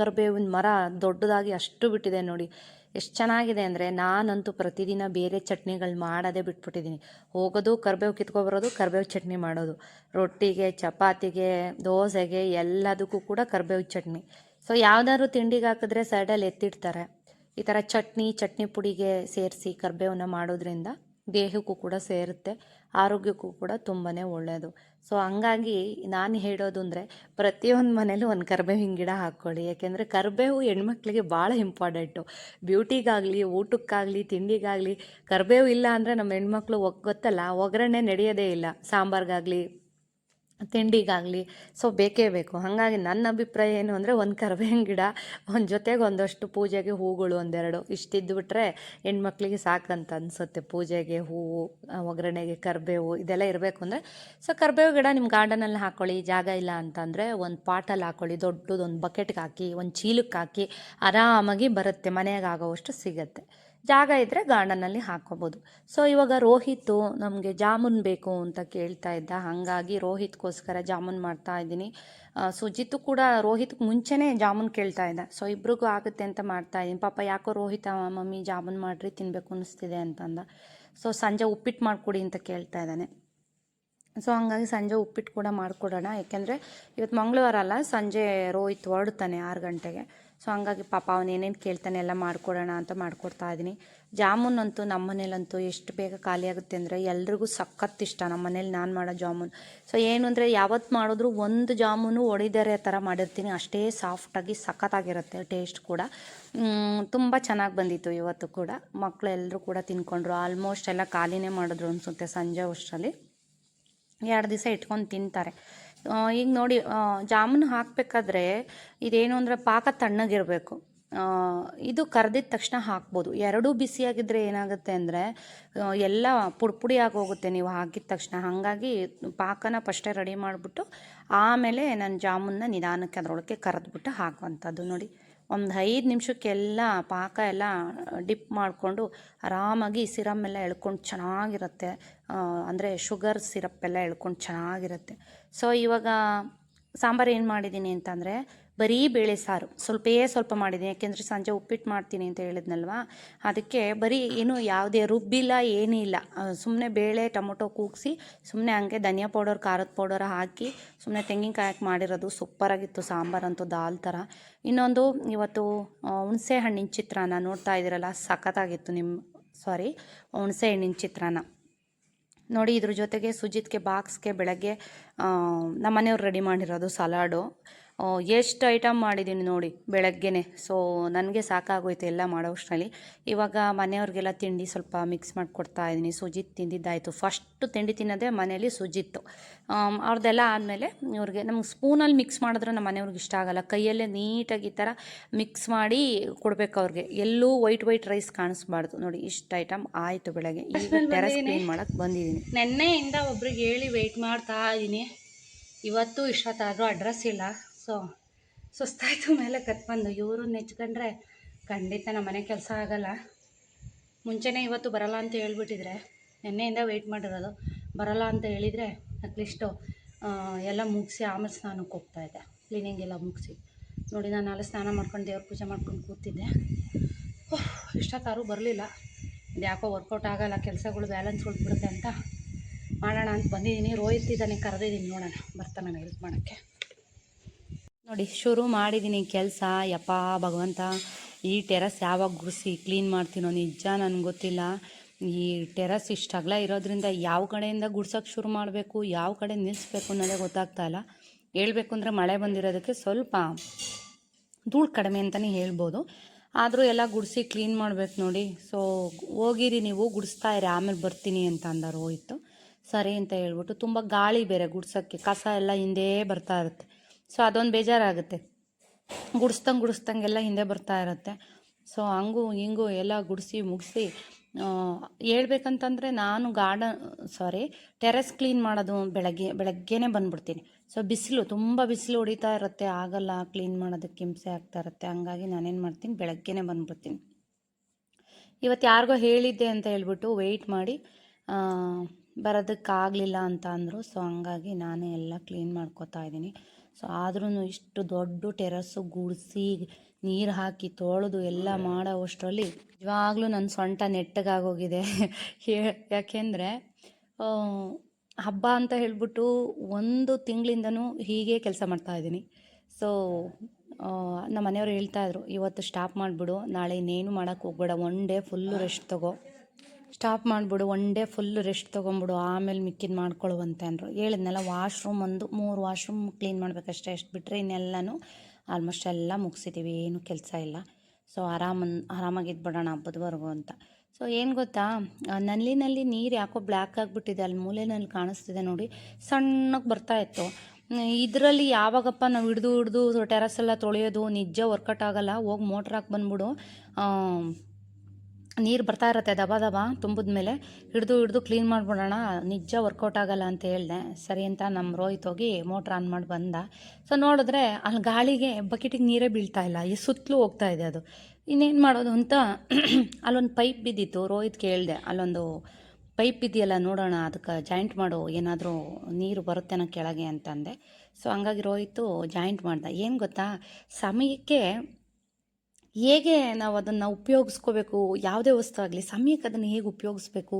ಕರ್ಬೇವಿನ ಮರ ದೊಡ್ಡದಾಗಿ ಅಷ್ಟು ಬಿಟ್ಟಿದೆ ನೋಡಿ. ಎಷ್ಟು ಚೆನ್ನಾಗಿದೆ ಅಂದರೆ ನಾನಂತೂ ಪ್ರತಿದಿನ ಬೇರೆ ಚಟ್ನಿಗಳು ಮಾಡೋದೇ ಬಿಟ್ಬಿಟ್ಟಿದ್ದೀನಿ. ಹೋಗೋದು, ಕರ್ಬೇವು ಕಿತ್ಕೊಬರೋದು, ಕರ್ಬೇವು ಚಟ್ನಿ ಮಾಡೋದು. ರೊಟ್ಟಿಗೆ, ಚಪಾತಿಗೆ, ದೋಸೆಗೆ ಎಲ್ಲದಕ್ಕೂ ಕೂಡ ಕರ್ಬೇವು ಚಟ್ನಿ. ಸೊ ಯಾವ್ದಾದ್ರು ತಿಂಡಿಗೆ ಹಾಕಿದ್ರೆ ಸೈಡಲ್ಲಿ ಎತ್ತಿಡ್ತಾರೆ. ಈ ಥರ ಚಟ್ನಿ ಚಟ್ನಿ ಪುಡಿಗೆ ಸೇರಿಸಿ ಕರ್ಬೇವನ್ನ ಮಾಡೋದ್ರಿಂದ ದೇಹಕ್ಕೂ ಕೂಡ ಸೇರುತ್ತೆ. ಆರೋಗ್ಯಕ್ಕೂ ಕೂಡ ತುಂಬಾ ಒಳ್ಳೆಯದು ಸೊ ಹಂಗಾಗಿ ನಾನು ಹೇಳೋದು ಅಂದರೆ ಪ್ರತಿಯೊಂದು ಮನೇಲೂ ಒಂದು ಕರ್ಬೇವಿನ ಗಿಡ ಹಾಕ್ಕೊಳ್ಳಿ. ಯಾಕೆಂದರೆ ಕರ್ಬೇವು ಹೆಣ್ಮಕ್ಳಿಗೆ ಭಾಳ ಇಂಪಾರ್ಟೆಂಟು ಬ್ಯೂಟಿಗಾಗಲಿ, ಊಟಕ್ಕಾಗಲಿ, ತಿಂಡಿಗಾಗಲಿ ಕರ್ಬೇವು ಇಲ್ಲ ಅಂದರೆ ನಮ್ಮ ಹೆಣ್ಮಕ್ಳು ಗೊತ್ತಲ್ಲ, ಒಗ್ಗರಣೆ ನಡೆಯೋದೇ ಇಲ್ಲ. ಸಾಂಬಾರ್ಗಾಗಲಿ ತಿಂಡಿಗಾಗಲಿ. ಸೊ ಬೇಕೇ ಬೇಕು. ಹಾಗಾಗಿ ನನ್ನ ಅಭಿಪ್ರಾಯ ಏನು ಅಂದರೆ, ಒಂದು ಕರ್ಬೇವಿನ ಗಿಡ, ಒಂದು ಜೊತೆಗೆ ಒಂದಷ್ಟು ಪೂಜೆಗೆ ಹೂಗಳು ಒಂದೆರಡು. ಇಷ್ಟಿದ್ದು ಬಿಟ್ಟರೆ ಹೆಣ್ಮಕ್ಳಿಗೆ ಸಾಕಂತ ಅನಿಸುತ್ತೆ. ಪೂಜೆಗೆ ಹೂವು ಒಗ್ಗರಣೆಗೆ ಕರ್ಬೇವು ಇದೆಲ್ಲ ಇರಬೇಕು ಅಂದರೆ. ಸೊ ಕರ್ಬೇವು ಗಿಡ ನಿಮ್ಮ ಗಾರ್ಡನಲ್ಲಿ ಹಾಕ್ಕೊಳ್ಳಿ ಜಾಗ ಇಲ್ಲ ಅಂತಂದರೆ ಒಂದು ಪಾಟಲ್ಲಿ ಹಾಕ್ಕೊಳ್ಳಿ ದೊಡ್ಡದೊಂದು ಬಕೆಟ್ಗೆ ಹಾಕಿ, ಒಂದು ಚೀಲಕ್ಕೆ ಹಾಕಿ, ಆರಾಮಾಗಿ ಬರುತ್ತೆ. ಮನೆಗೆ ಆಗೋವಷ್ಟು ಸಿಗತ್ತೆ. ಜಾಗ ಇದ್ದರೆ ಗಾರ್ಡನಲ್ಲಿ ಹಾಕ್ಕೋಬೋದು. ಸೊ ಇವಾಗ ರೋಹಿತ್ ನಮಗೆ ಜಾಮೂನ್ ಬೇಕು ಅಂತ ಕೇಳ್ತಾ ಇದ್ದ. ಹಾಗಾಗಿ ರೋಹಿತ್ಗೋಸ್ಕರ ಜಾಮೂನ್ ಮಾಡ್ತಾ ಇದ್ದೀನಿ. ಸುಜಿತ್ ಕೂಡ ರೋಹಿತ್ ಮುಂಚೆನೇ ಜಾಮೂನ್ ಕೇಳ್ತಾ ಇದ್ದ. ಸೊ ಇಬ್ರಿಗೂ ಆಗುತ್ತೆ ಅಂತ ಮಾಡ್ತಾ ಇದ್ದೀನಿ. ಪಾಪ ಯಾಕೋ ರೋಹಿತ ಮಮ್ಮಿ ಜಾಮೂನ್ ಮಾಡಿರಿ ತಿನ್ನಬೇಕು ಅನಿಸ್ತಿದೆ ಅಂತಂದ. ಸೊ ಸಂಜೆ ಉಪ್ಪಿಟ್ಟು ಮಾಡಿಕೊಡಿ ಅಂತ ಕೇಳ್ತಾ ಇದ್ದಾನೆ. ಸೊ ಹಂಗಾಗಿ ಸಂಜೆ ಉಪ್ಪಿಟ್ಟು ಕೂಡ ಮಾಡಿಕೊಡೋಣ. ಯಾಕೆಂದರೆ ಇವತ್ತು ಮಂಗಳವಾರ ಅಲ್ಲ, ಸಂಜೆ ರೋಹಿತ್ ಹೊರಡ್ತಾನೆ ಆರು ಗಂಟೆಗೆ. ಸೊ ಹಂಗಾಗಿ ಪಾಪ ಅವನು ಏನೇನು ಕೇಳ್ತಾನೆ ಎಲ್ಲ ಮಾಡ್ಕೊಡೋಣ ಅಂತ ಮಾಡ್ಕೊಡ್ತಾ ಇದ್ದೀನಿ. ಜಾಮೂನ್ ಅಂತೂ ನಮ್ಮ ಮನೇಲಂತೂ ಎಷ್ಟು ಬೇಗ ಖಾಲಿಯಾಗುತ್ತೆ ಅಂದರೆ ಎಲ್ರಿಗೂ ಸಖತ್ ಇಷ್ಟ. ನಮ್ಮ ಮನೇಲಿ ನಾನು ಮಾಡೋ ಜಾಮೂನ್. ಸೊ ಏನು ಅಂದರೆ ಯಾವತ್ತು ಮಾಡಿದ್ರು ಒಂದು ಜಾಮೂನು ಒಡಿದರೆ ಥರ ಮಾಡಿರ್ತೀನಿ. ಅಷ್ಟೇ ಸಾಫ್ಟಾಗಿ ಸಖತ್ತಾಗಿರುತ್ತೆ ಟೇಸ್ಟ್ ಕೂಡ. ತುಂಬ ಚೆನ್ನಾಗಿ ಬಂದಿತ್ತು ಇವತ್ತು ಕೂಡ. ಮಕ್ಕಳು ಎಲ್ಲರೂ ಕೂಡ ತಿನ್ಕೊಂಡ್ರು. ಆಲ್ಮೋಸ್ಟ್ ಎಲ್ಲ ಖಾಲಿನೇ ಮಾಡಿದ್ರು ಅನಿಸುತ್ತೆ ಸಂಜೆ ಅಷ್ಟರಲ್ಲಿ. ಎರಡು ದಿವಸ ಇಟ್ಕೊಂಡು ತಿಂತಾರೆ. ಈಗ ನೋಡಿ ಜಾಮೂನ್ ಹಾಕಬೇಕಾದ್ರೆ ಇದೇನು ಅಂದರೆ ಪಾಕ ತಣ್ಣಗಿರಬೇಕು. ಇದು ಕರೆದಿದ ತಕ್ಷಣ ಹಾಕ್ಬೋದು. ಎರಡೂ ಬಿಸಿಯಾಗಿದ್ದರೆ ಏನಾಗುತ್ತೆ ಅಂದರೆ ಎಲ್ಲ ಪುಡಿ ಪುಡಿ ಆಗೋಗುತ್ತೆ ನೀವು ಹಾಕಿದ ತಕ್ಷಣ. ಹಾಗಾಗಿ ಪಾಕನ ಫಸ್ಟೇ ರೆಡಿ ಮಾಡಿಬಿಟ್ಟು ಆಮೇಲೆ ನಾನು ಜಾಮೂನ್ನ ನಿಧಾನಕ್ಕೆ ಅದರೊಳಗೆ ಕರೆದ್ಬಿಟ್ಟು ಹಾಕುವಂಥದ್ದು ನೋಡಿ. ಒಂದು ಐದು ನಿಮಿಷಕ್ಕೆಲ್ಲ ಪಾಕ ಎಲ್ಲ ಡಿಪ್ ಮಾಡಿಕೊಂಡು ಆರಾಮಾಗಿ ಸಿರಪ್ ಎಲ್ಲ ಎಳ್ಕೊಂಡು ಚೆನ್ನಾಗಿರುತ್ತೆ. ಅಂದರೆ ಶುಗರ್ ಸಿರಪ್ ಎಲ್ಲ ಎಳ್ಕೊಂಡು ಚೆನ್ನಾಗಿರುತ್ತೆ. ಸೊ ಇವಾಗ ಸಾಂಬಾರು ಏನು ಮಾಡಿದ್ದೀನಿ ಅಂತಂದರೆ ಬರೀ ಬೇಳೆ ಸಾರು. ಸ್ವಲ್ಪೇ ಸ್ವಲ್ಪ ಮಾಡಿದೆ. ಯಾಕೆಂದರೆ ಸಂಜೆ ಉಪ್ಪಿಟ್ಟು ಮಾಡ್ತೀನಿ ಅಂತ ಹೇಳಿದ್ನಲ್ವಾ? ಅದಕ್ಕೆ ಬರೀ ಏನು ಯಾವುದೇ ರುಬ್ಬಿಲ್ಲ, ಏನೂ ಇಲ್ಲ. ಸುಮ್ಮನೆ ಬೇಳೆ, ಟೊಮೊಟೊ ಕೂಗಿಸಿ ಸುಮ್ಮನೆ ಹಂಗೆ ಧನಿಯಾ ಪೌಡರ್, ಖಾರದ ಪೌಡರ್ ಹಾಕಿ ಸುಮ್ಮನೆ ತೆಂಗಿನಕಾಯಿ ಹಾಕಿ ಮಾಡಿರೋದು ಸೂಪರಾಗಿತ್ತು. ಸಾಂಬಾರಂತೂ ದಾಲ್ ಥರ. ಇನ್ನೊಂದು ಇವತ್ತು ಹುಣಸೆ ಹಣ್ಣಿನ ಚಿತ್ರಾನ್ನ ನೋಡ್ತಾ ಇದ್ದೀರಲ್ಲ, ಸಖತ್ತಾಗಿತ್ತು ನಿಮ್ಮ ಸಾರಿ ಹುಣಸೆ ಹಣ್ಣಿನ ಚಿತ್ರಾನ್ನ. ನೋಡಿ, ಇದ್ರ ಜೊತೆಗೆ ಸುಜಿತ್ಗೆ, ಬಾಕ್ಸ್ಗೆ, ಬೆಳಗ್ಗೆ ನಮ್ಮನೆಯವ್ರು ನಮ್ಮ ಮನೆಯವ್ರು ರೆಡಿ ಮಾಡಿರೋದು ಸಲಾಡು. ಎಷ್ಟು ಐಟಮ್ ಮಾಡಿದ್ದೀನಿ ನೋಡಿ ಬೆಳಗ್ಗೆನೆ. ಸೊ ನನಗೆ ಸಾಕಾಗೋಯ್ತು ಎಲ್ಲ ಮಾಡೋಷ್ಟರಲ್ಲಿ. ಇವಾಗ ಮನೆಯವ್ರಿಗೆಲ್ಲ ತಿಂಡಿ ಸ್ವಲ್ಪ ಮಿಕ್ಸ್ ಮಾಡಿಕೊಡ್ತಾ ಇದ್ದೀನಿ ಸುಜಿತ್ ತಿಂದಿದ್ದಾಯಿತು. ಫಸ್ಟು ತಿಂಡಿ ತಿನ್ನೋದೇ ಮನೇಲಿ ಸುಜಿತ್ತು. ಅವ್ರದ್ದೆಲ್ಲ ಆದಮೇಲೆ ಇವ್ರಿಗೆ ನಮ್ಗೆ ಸ್ಪೂನಲ್ಲಿ ಮಿಕ್ಸ್ ಮಾಡಿದ್ರೆ ನಮ್ಮ ಮನೆಯವ್ರಿಗೆ ಇಷ್ಟ ಆಗಲ್ಲ. ಕೈಯಲ್ಲೇ ನೀಟಾಗಿ ಈ ಥರ ಮಿಕ್ಸ್ ಮಾಡಿ ಕೊಡಬೇಕು ಅವ್ರಿಗೆ. ಎಲ್ಲೂ ವೈಟ್ ವೈಟ್ ರೈಸ್ ಕಾಣಿಸ್ಬಾರ್ದು. ನೋಡಿ ಇಷ್ಟು ಐಟಮ್ ಆಯಿತು ಬೆಳಗ್ಗೆ. ಈಗ ಟೆರಸ್ ಕ್ಲೀನ್ ಮಾಡೋಕ್ಕೆ ಬಂದಿದ್ದೀನಿ ನೆನ್ನೆಯಿಂದ ಒಬ್ರಿಗೆ ಹೇಳಿ ವೆಯ್ಟ್ ಮಾಡ್ತಾ ಇದ್ದೀನಿ ಇವತ್ತು ಇಷ್ಟೊತ್ತಾದರೂ ಅಡ್ರೆಸ್ ಇಲ್ಲ. ಸೊ, ಸುಸ್ತಾಯಿತು ಮೇಲೆ ಕತ್ಬಂದು ಇವರು ನೆಚ್ಕೊಂಡ್ರೆ ಖಂಡಿತ ನಮ್ಮ ಮನೆ ಕೆಲಸ ಆಗಲ್ಲ. ಮುಂಚೆನೇ ಇವತ್ತು ಬರಲ್ಲ ಅಂತ ಹೇಳ್ಬಿಟ್ಟಿದ್ರೆ, ನಿನ್ನೆಯಿಂದ ವೆಯ್ಟ್ ಮಾಡಿರೋದು. ಬರಲ್ಲ ಅಂತ ಹೇಳಿದರೆ ಅಟ್ಲೀಸ್ಟು ಎಲ್ಲ ಮುಗಿಸಿ ಆಮೇಲೆ ಸ್ನಾನಕ್ಕೆ ಹೋಗ್ತಾಯಿದ್ದೆ ಕ್ಲೀನಿಂಗ್ ಎಲ್ಲ ಮುಗಿಸಿ. ನೋಡಿ, ನಾನು ನಾಳೆ ಸ್ನಾನ ಮಾಡ್ಕೊಂಡು ದೇವ್ರ ಪೂಜೆ ಮಾಡ್ಕೊಂಡು ಕೂತಿದ್ದೆ. ಓಹ್ ಇಷ್ಟೊತ್ತಾರು ಬರಲಿಲ್ಲ. ಯಾಕೋ ವರ್ಕೌಟ್ ಆಗಲ್ಲ, ಕೆಲಸಗಳು ಬ್ಯಾಲೆನ್ಸ್ ಉಳ್ಬಿಡುತ್ತೆ ಅಂತ. ಮಾಡೋಣ ಅಂತ ಬಂದಿದ್ದೀನಿ. ರೋಹಿತ್ ಇದ್ದಾನೆ ಕರೆದಿದ್ದೀನಿ ನೋಡೋಣ. ಬರ್ತಾನೆ ಹೆಲ್ಪ್ ಮಾಡೋಕ್ಕೆ. ನೋಡಿ, ಶುರು ಮಾಡಿದ್ದೀನಿ ಕೆಲಸ. ಯಪ್ಪ, ಭಗವಂತ, ಈ ಟೆರಸ್ ಯಾವಾಗ ಗುಡಿಸಿ ಕ್ಲೀನ್ ಮಾಡ್ತೀನೋ ನಿಜ ನನಗೆ ಗೊತ್ತಿಲ್ಲ. ಈ ಟೆರಸ್ ಇಷ್ಟು ಅಗಲ ಇರೋದ್ರಿಂದ ಯಾವ ಕಡೆಯಿಂದ ಗುಡ್ಸೋಕ್ಕೆ ಶುರು ಮಾಡಬೇಕು, ಯಾವ ಕಡೆ ನಿಲ್ಲಿಸ್ಬೇಕು ಅನ್ನೋದೇ ಗೊತ್ತಾಗ್ತಾ ಇಲ್ಲ. ಹೇಳಬೇಕು ಅಂದರೆ ಮಳೆ ಬಂದಿರೋದಕ್ಕೆ ಸ್ವಲ್ಪ ಧೂಳು ಕಡಿಮೆ ಅಂತಲೇ ಹೇಳ್ಬೋದು. ಆದರೂ ಎಲ್ಲ ಗುಡಿಸಿ ಕ್ಲೀನ್ ಮಾಡ್ಬೇಕು ನೋಡಿ. ಸೊ ಹೋಗಿರಿ ನೀವು, ಗುಡಿಸ್ತಾ ಇರಿ, ಆಮೇಲೆ ಬರ್ತೀನಿ ಅಂತ ಅಂದರು ಹೋಯಿತು. ಸರಿ ಅಂತ ಹೇಳ್ಬಿಟ್ಟು ತುಂಬ ಗಾಳಿ ಬೇರೆ ಗುಡ್ಸೋಕ್ಕೆ, ಕಸ ಎಲ್ಲ ಹಿಂದೆ ಬರ್ತಾ ಇರುತ್ತೆ. ಸೊ ಅದೊಂದು ಬೇಜಾರಾಗುತ್ತೆ. ಗುಡಿಸ್ದಂಗೆ ಗುಡಿಸ್ದಂಗೆಲ್ಲ ಹಿಂದೆ ಬರ್ತಾ ಇರುತ್ತೆ. ಸೊ ಹಂಗೂ ಹಿಂಗೂ ಎಲ್ಲ ಗುಡಿಸಿ ಮುಗಿಸಿ ಹೇಳ್ಬೇಕಂತಂದರೆ ನಾನು ಗಾರ್ಡನ್ ಸಾರಿ ಟೆರೆಸ್ ಕ್ಲೀನ್ ಮಾಡೋದು ಬೆಳಗ್ಗೆ, ಬೆಳಗ್ಗೆನೇ ಬಂದ್ಬಿಡ್ತೀನಿ. ಸೊ ಬಿಸಿಲು, ತುಂಬ ಬಿಸಿಲು ಹೊಡಿತಾ ಇರುತ್ತೆ. ಆಗಲ್ಲ, ಕ್ಲೀನ್ ಮಾಡೋದಕ್ಕೆ ಹಿಂಸೆ ಆಗ್ತಾ ಇರುತ್ತೆ. ಹಂಗಾಗಿ ನಾನೇನು ಮಾಡ್ತೀನಿ, ಬೆಳಗ್ಗೆನೇ ಬಂದ್ಬಿಡ್ತೀನಿ. ಇವತ್ತು ಯಾರಿಗೋ ಹೇಳಿದ್ದೆ ಅಂತ ಹೇಳ್ಬಿಟ್ಟು ವೆಯ್ಟ್ ಮಾಡಿ ಬರೋದಕ್ಕಾಗಲಿಲ್ಲ ಅಂತ ಅಂದರು. ಸೊ ಹಂಗಾಗಿ ನಾನೇ ಎಲ್ಲ ಕ್ಲೀನ್ ಮಾಡ್ಕೋತಾ ಇದ್ದೀನಿ. ಸೊ ಆದ್ರೂ ಇಷ್ಟು ದೊಡ್ಡ ಟೆರಸ್ಸು ಗುಡಿಸಿ ನೀರು ಹಾಕಿ ತೊಳೆದು ಎಲ್ಲ ಮಾಡೋವಷ್ಟರಲ್ಲಿ ನಿಜವಾಗ್ಲೂ ನನ್ನ ಸೊಂಟ ನೆಟ್ಟಗಾಗೋಗಿದೆ. *laughs* ಯಾಕೆಂದ್ರೆ ಯಾಕೆಂದರೆ ಹಬ್ಬ ಅಂತ ಹೇಳ್ಬಿಟ್ಟು ಒಂದು ತಿಂಗಳಿಂದನೂ ಹೀಗೆ ಕೆಲಸ ಮಾಡ್ತಾ ಇದ್ದೀನಿ. ಸೊ ನಮ್ಮ ಮನೆಯವರು ಹೇಳ್ತಾಯಿದ್ರು ಇವತ್ತು ಸ್ಟಾಪ್ ಮಾಡಿಬಿಡು ನಾಳೆ ಇನ್ನೇನು ಮಾಡೋಕ್ಕೆ ಹೋಗ್ಬೇಡ ಒನ್ ಡೇ ಫುಲ್ಲು ರೆಸ್ಟ್ ತಗೋ. ಸ್ಟಾಪ್ ಮಾಡಿಬಿಡು ಒನ್ ಡೇ ಫುಲ್ ರೆಸ್ಟ್ ತೊಗೊಂಬಿಡು ಆಮೇಲೆ ಮಿಕ್ಕಿದ್ ಮಾಡ್ಕೊಳ್ಳುವಂತೆ ಅಂದರು. ಹೇಳಿದ್ನಲ್ಲ ವಾಶ್ರೂಮ್ ಒಂದು, ಮೂರು ವಾಶ್ರೂಮ್ ಕ್ಲೀನ್ ಮಾಡಬೇಕಷ್ಟೇ ಎಷ್ಟು ಬಿಟ್ಟರೆ ಇನ್ನೆಲ್ಲನೂ ಆಲ್ಮೋಸ್ಟ್ ಎಲ್ಲ ಮುಗಿಸಿದ್ದೀವಿ ಏನು ಕೆಲಸ ಇಲ್ಲ. ಸೊ ಆರಾಮ ಆರಾಮಾಗಿದ್ಬಿಡೋಣ ಹಬ್ಬದವರೆಗೂ ಅಂತ. ಸೊ ಏನು ಗೊತ್ತಾ? ನಲ್ಲಿನಲ್ಲಿ ನೀರು ಯಾಕೋ ಬ್ಲ್ಯಾಕ್ ಆಗಿಬಿಟ್ಟಿದೆ ಅಲ್ಲಿ ಮೂಲೆನಲ್ಲಿ ಕಾಣಿಸ್ತಿದೆ ನೋಡಿ. ಸಣ್ಣಗೆ ಬರ್ತಾ ಇತ್ತು. ಇದರಲ್ಲಿ ಯಾವಾಗಪ್ಪ ನಾವು ಹಿಡ್ದು ಹಿಡ್ದು ಟೆರಸ್ ಎಲ್ಲ ತೊಳೆಯೋದು ನಿಜ ವರ್ಕೌಟ್ ಆಗೋಲ್ಲ, ಹೋಗಿ ಮೋಟ್ರ್ ಹಾಕಿ ಬಂದ್ಬಿಡು ನೀರು ಬರ್ತಾ ಇರುತ್ತೆ ದಬ ದಬ ತುಂಬಿದ ಮೇಲೆ ಹಿಡಿದು ಹಿಡಿದು ಕ್ಲೀನ್ ಮಾಡಿಬಿಡೋಣ, ನಿಜ ವರ್ಕೌಟ್ ಆಗಲ್ಲ ಅಂತ ಹೇಳಿದೆ. ಸರಿ ಅಂತ ನಮ್ಮ ರೋಹಿತ್ ಹೋಗಿ ಮೋಟ್ರ್ ಆನ್ ಮಾಡಿ ಬಂದ. ಸೊ ನೋಡಿದ್ರೆ ಅಲ್ಲಿ ಗಾಳಿಗೆ ಬಕೆಟಿಗೆ ನೀರೇ ಬೀಳ್ತಾ ಇಲ್ಲ, ಈ ಸುತ್ತಲೂ ಹೋಗ್ತಾ ಇದೆ ಅದು. ಇನ್ನೇನು ಮಾಡೋದು ಅಂತ *clears throat* ಅಲ್ಲೊಂದು ಪೈಪ್ ಬಿದ್ದಿತ್ತು, ರೋಹಿತ್ ಕೇಳಿದೆ, ಅಲ್ಲೊಂದು ಪೈಪ್ ಇದೆಯಲ್ಲ ನೋಡೋಣ, ಅದಕ್ಕೆ ಜಾಯಿಂಟ್ ಮಾಡು, ಏನಾದರೂ ನೀರು ಬರುತ್ತೇನೋ ಕೆಳಗೆ ಅಂತಂದೆ. ಸೊ ಹಂಗಾಗಿ ರೋಹಿತು ಜಾಯಿಂಟ್ ಮಾಡ್ದೆ. ಏನು ಗೊತ್ತಾ, ಸಮಯಕ್ಕೆ ಹೇಗೆ ನಾವು ಅದನ್ನು ಉಪಯೋಗಿಸ್ಕೋಬೇಕು, ಯಾವುದೇ ವಸ್ತು ಆಗಲಿ ಸಮಯಕ್ಕೆ ಅದನ್ನು ಹೇಗೆ ಉಪಯೋಗಿಸ್ಬೇಕು,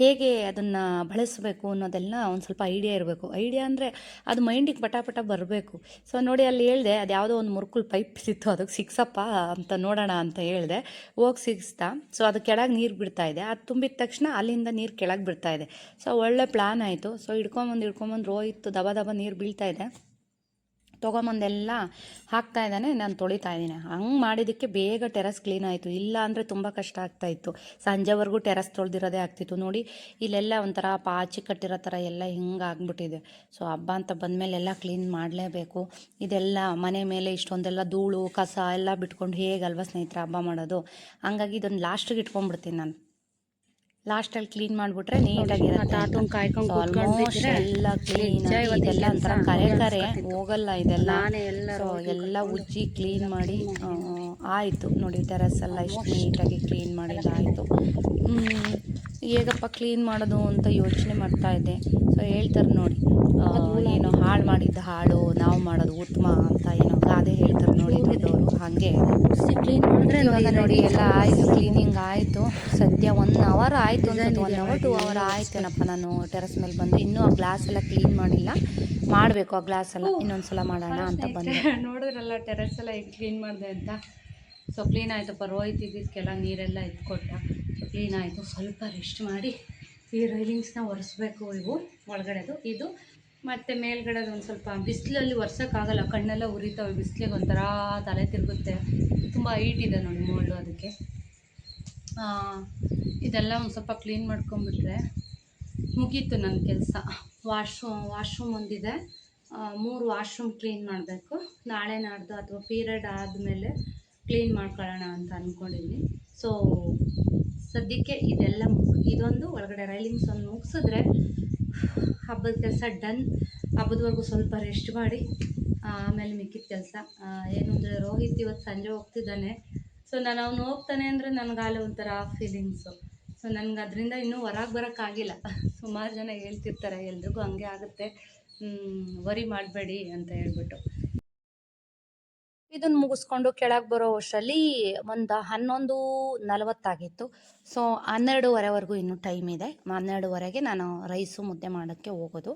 ಹೇಗೆ ಅದನ್ನು ಬಳಸಬೇಕು ಅನ್ನೋದೆಲ್ಲ ಒಂದು ಸ್ವಲ್ಪ ಐಡಿಯಾ ಇರಬೇಕು. ಐಡಿಯಾ ಅಂದರೆ ಅದು ಮೈಂಡಿಗೆ ಪಟಾಪಟ ಪಟ ಬರಬೇಕು. ಸೊ ನೋಡಿ ಅಲ್ಲಿ ಹೇಳಿದೆ, ಅದು ಯಾವುದೋ ಒಂದು ಮುರುಕುಲ್ ಪೈಪ್ ಇತ್ತು ಅದಕ್ಕೆ ಸಿಕ್ಸಪ್ಪ ಅಂತ ನೋಡೋಣ ಅಂತ ಹೇಳಿದೆ. ಹೋಗಿ ಸಿಗಿಸ್ತಾ. ಸೊ ಅದು ಕೆಳಗೆ ನೀರು ಬಿಡ್ತಾ ಇದೆ. ಅದು ತುಂಬಿದ ತಕ್ಷಣ ಅಲ್ಲಿಂದ ನೀರು ಕೆಳಗೆ ಬಿಡ್ತಾ ಇದೆ. ಸೊ ಒಳ್ಳೆ ಪ್ಲ್ಯಾನ್ ಆಯಿತು. ಸೊ ಹಿಡ್ಕೊಂಬಂದು ಹಿಡ್ಕೊಂಬಂದು ಇತ್ತು, ದಬ ದಬ ನೀರು ಬೀಳ್ತಾ ಇದೆ. ತೊಗೊಂಬಂದೆಲ್ಲ ಹಾಕ್ತಾ ಇದ್ದಾನೆ, ನಾನು ತೊಳಿತಾ ಇದ್ದೀನಿ. ಹಂಗೆ ಮಾಡಿದ್ದಕ್ಕೆ ಬೇಗ ಟೆರಸ್ ಕ್ಲೀನ್ ಆಯಿತು. ಇಲ್ಲ ಅಂದರೆ ತುಂಬ ಕಷ್ಟ ಆಗ್ತಾ ಇತ್ತು. ಸಂಜೆವರೆಗೂ ಟೆರಸ್ ತೊಳೆದಿರೋದೇ ಆಗ್ತಿತ್ತು. ನೋಡಿ, ಇಲ್ಲೆಲ್ಲ ಒಂಥರ ಪಾಚಿ ಕಟ್ಟಿರೋ ಥರ ಎಲ್ಲ ಹಿಂಗೆ ಆಗಿಬಿಟ್ಟಿದೆ. ಸೊ, ಹಬ್ಬ ಅಂತ ಬಂದಮೇಲೆ ಎಲ್ಲ ಕ್ಲೀನ್ ಮಾಡಲೇಬೇಕು. ಇದೆಲ್ಲ ಮನೆ ಮೇಲೆ ಇಷ್ಟೊಂದೆಲ್ಲ ಧೂಳು, ಕಸ ಎಲ್ಲ ಬಿಟ್ಕೊಂಡು ಹೇಗಲ್ವ ಸ್ನೇಹಿತರೆ ಹಬ್ಬ ಮಾಡೋದು? ಹಂಗಾಗಿ ಇದೊಂದು ಲಾಸ್ಟಿಗೆ ಇಟ್ಕೊಂಡ್ಬಿಡ್ತೀನಿ ನಾನು. ಲಾಸ್ಟಲ್ಲಿ ಕ್ಲೀನ್ ಮಾಡಿಬಿಟ್ರೆ ನೀಟಾಗಿರುತ್ತೆ ಆಲ್ಮೋಸ್ಟ್ ಎಲ್ಲ ಕ್ಲೀನ್ ಇದೆಲ್ಲ ಒಂಥರ ಕರೆ ಕರೆ ಹೋಗಲ್ಲ ಇದೆಲ್ಲ. ಎಲ್ಲ ಸೊ ಎಲ್ಲ ಉಜ್ಜಿ ಕ್ಲೀನ್ ಮಾಡಿ ಆಯಿತು. ನೋಡಿ ಟೆರಸ್ ಎಲ್ಲ ಇಷ್ಟು ನೀಟಾಗಿ ಕ್ಲೀನ್ ಮಾಡಿದ್ದಾಯಿತು ಹೇಗಪ್ಪ ಕ್ಲೀನ್ ಮಾಡೋದು ಅಂತ ಯೋಚನೆ ಮಾಡ್ತಾ ಇದ್ದೆ. ಸೊ ಹೇಳ್ತಾರೆ ನೋಡಿ ಏನು ಹಾಳು ಮಾಡಿದ್ದು ಹಾಳು ನಾವು ಮಾಡೋದು ಉತ್ತಮ ಅಂತ ಏನೋ ಗಾದೆ ಹೇಳ್ತಾರೆ ನೋಡಿ ಹಾಗೆ. ಕ್ಲೀನ್ ಮಾಡಿದ್ರೆ ಇವಾಗ ನೋಡಿ ಎಲ್ಲ ಆಯಿತು ಕ್ಲೀನಿಂಗ್ ಆಯಿತು. ಸದ್ಯ ಒನ್ ಅವರ್ ಆಯಿತು ಅಂದರೆ ಒನ್ ಅವರ್ ಟು ಅವರ್ ಆಯ್ತೇನಪ್ಪ ನಾನು ಟೆರಸ್ ಮೇಲೆ ಬಂದು. ಇನ್ನೂ ಆ ಗ್ಲಾಸ್ ಎಲ್ಲ ಕ್ಲೀನ್ ಮಾಡಿಲ್ಲ. ಮಾಡಬೇಕು ಆ ಗ್ಲಾಸ್ ಎಲ್ಲ. ಇನ್ನೊಂದು ಸಲ ಮಾಡೋಣ ಅಂತ ಬಂದೆ. *laughs* ನೋಡಿದ್ರಲ್ಲ ಟೆರೆಸ್ ಎಲ್ಲ ಕ್ಲೀನ್ ಮಾಡಿದೆ ಅಂತ. ಸೊ ಕ್ಲೀನ್ ಆಯಿತು ರೋಹಿತ್ ಇದಕ್ಕೆಲ್ಲ ನೀರೆಲ್ಲ ಎತ್ಕೊಟ್ಟ. ಸೊ ಕ್ಲೀನ್ ಆಯಿತು. ಸ್ವಲ್ಪ ರೆಸ್ಟ್ ಮಾಡಿ ಈ ರೈಲಿಂಗ್ಸ್ನ ಒರೆಸ್ಬೇಕು ಇವು ಒಳಗಡೆದು. ಇದು ಮತ್ತು ಮೇಲ್ಗಡೆ ಒಂದು ಸ್ವಲ್ಪ ಬಿಸಿಲಲ್ಲಿ ಒರ್ಸೋಕ್ಕಾಗಲ್ಲ, ಕಣ್ಣೆಲ್ಲ ಉರಿತಾವೆ, ಬಿಸಿಲಿಗೆ ಒಂಥರ ತಲೆ ತಿರುಗುತ್ತೆ. ತುಂಬ ಹೈಟ್ ಇದೆ ನೋಡಿ ಮೋಲ್ಡು ಅದಕ್ಕೆ. ಇದೆಲ್ಲ ಒಂದು ಸ್ವಲ್ಪ ಕ್ಲೀನ್ ಮಾಡ್ಕೊಂಬಿಟ್ರೆ ಮುಗೀತು ನನ್ನ ಕೆಲಸ. ವಾಶ್ರೂಮ್ ವಾಶ್ರೂಮ್ ಒಂದಿದೆ. ಮೂರು ವಾಶ್ರೂಮ್ ಕ್ಲೀನ್ ಮಾಡಬೇಕು. ನಾಳೆ ನಾಡ್ದು ಅಥವಾ ಪೀರಿಯಡ್ ಆದಮೇಲೆ ಕ್ಲೀನ್ ಮಾಡ್ಕೊಳ್ಳೋಣ ಅಂತ ಅಂದ್ಕೊಂಡಿದ್ದೀನಿ ಸೊ ಸದ್ಯಕ್ಕೆ ಇದೆಲ್ಲ ಮುಗ್, ಇದೊಂದು ಒಳಗಡೆ ರೈಲಿಂಗ್ಸ್ ಒಂದು ಮುಗಿಸಿದ್ರೆ ಹಬ್ಬದ ಕೆಲಸ ಡನ್. ಹಬ್ಬದವರೆಗೂ ಸ್ವಲ್ಪ ರೆಸ್ಟ್ ಮಾಡಿ. ಆಮೇಲೆ ಮಿಕ್ಕಿದ ಕೆಲಸ. ಏನು ಅಂದರೆ ರೋಹಿತ್ ಇವತ್ತು ಸಂಜೆ ಹೋಗ್ತಿದ್ದಾನೆ. ಸೊ ನಾನು ಅವ್ನು ಹೋಗ್ತಾನೆ ಅಂದರೆ ನನಗಾಲು ಒಂಥರ ಫೀಲಿಂಗ್ಸು ಸೊ ನನಗೆ ಅದರಿಂದ ಇನ್ನೂ ಹೊರಗೆ ಬರೋಕ್ಕಾಗಿಲ್ಲ ಸುಮಾರು ಜನ ಹೇಳ್ತಿರ್ತಾರೆ, ಎಲ್ರಿಗೂ ಹಂಗೆ ಆಗುತ್ತೆ. ವರಿ ಮಾಡಬೇಡಿ ಅಂತ ಹೇಳ್ಬಿಟ್ಟು. ಇದನ್ನು ಮುಗಿಸ್ಕೊಂಡು ಕೆಳಗೆ ಬರೋ ಅಷ್ಟರಲ್ಲಿ ಒಂದು ಹನ್ನೊಂದು ನಲವತ್ತಾಗಿತ್ತು. ಸೊ ಹನ್ನೆರಡುವರೆವರೆಗೂ ಇನ್ನೂ ಟೈಮ್ ಇದೆ. ಹನ್ನೆರಡುವರೆಗೆ ನಾನು ರೈಸು ಮುದ್ದೆ ಮಾಡೋಕ್ಕೆ ಹೋಗೋದು.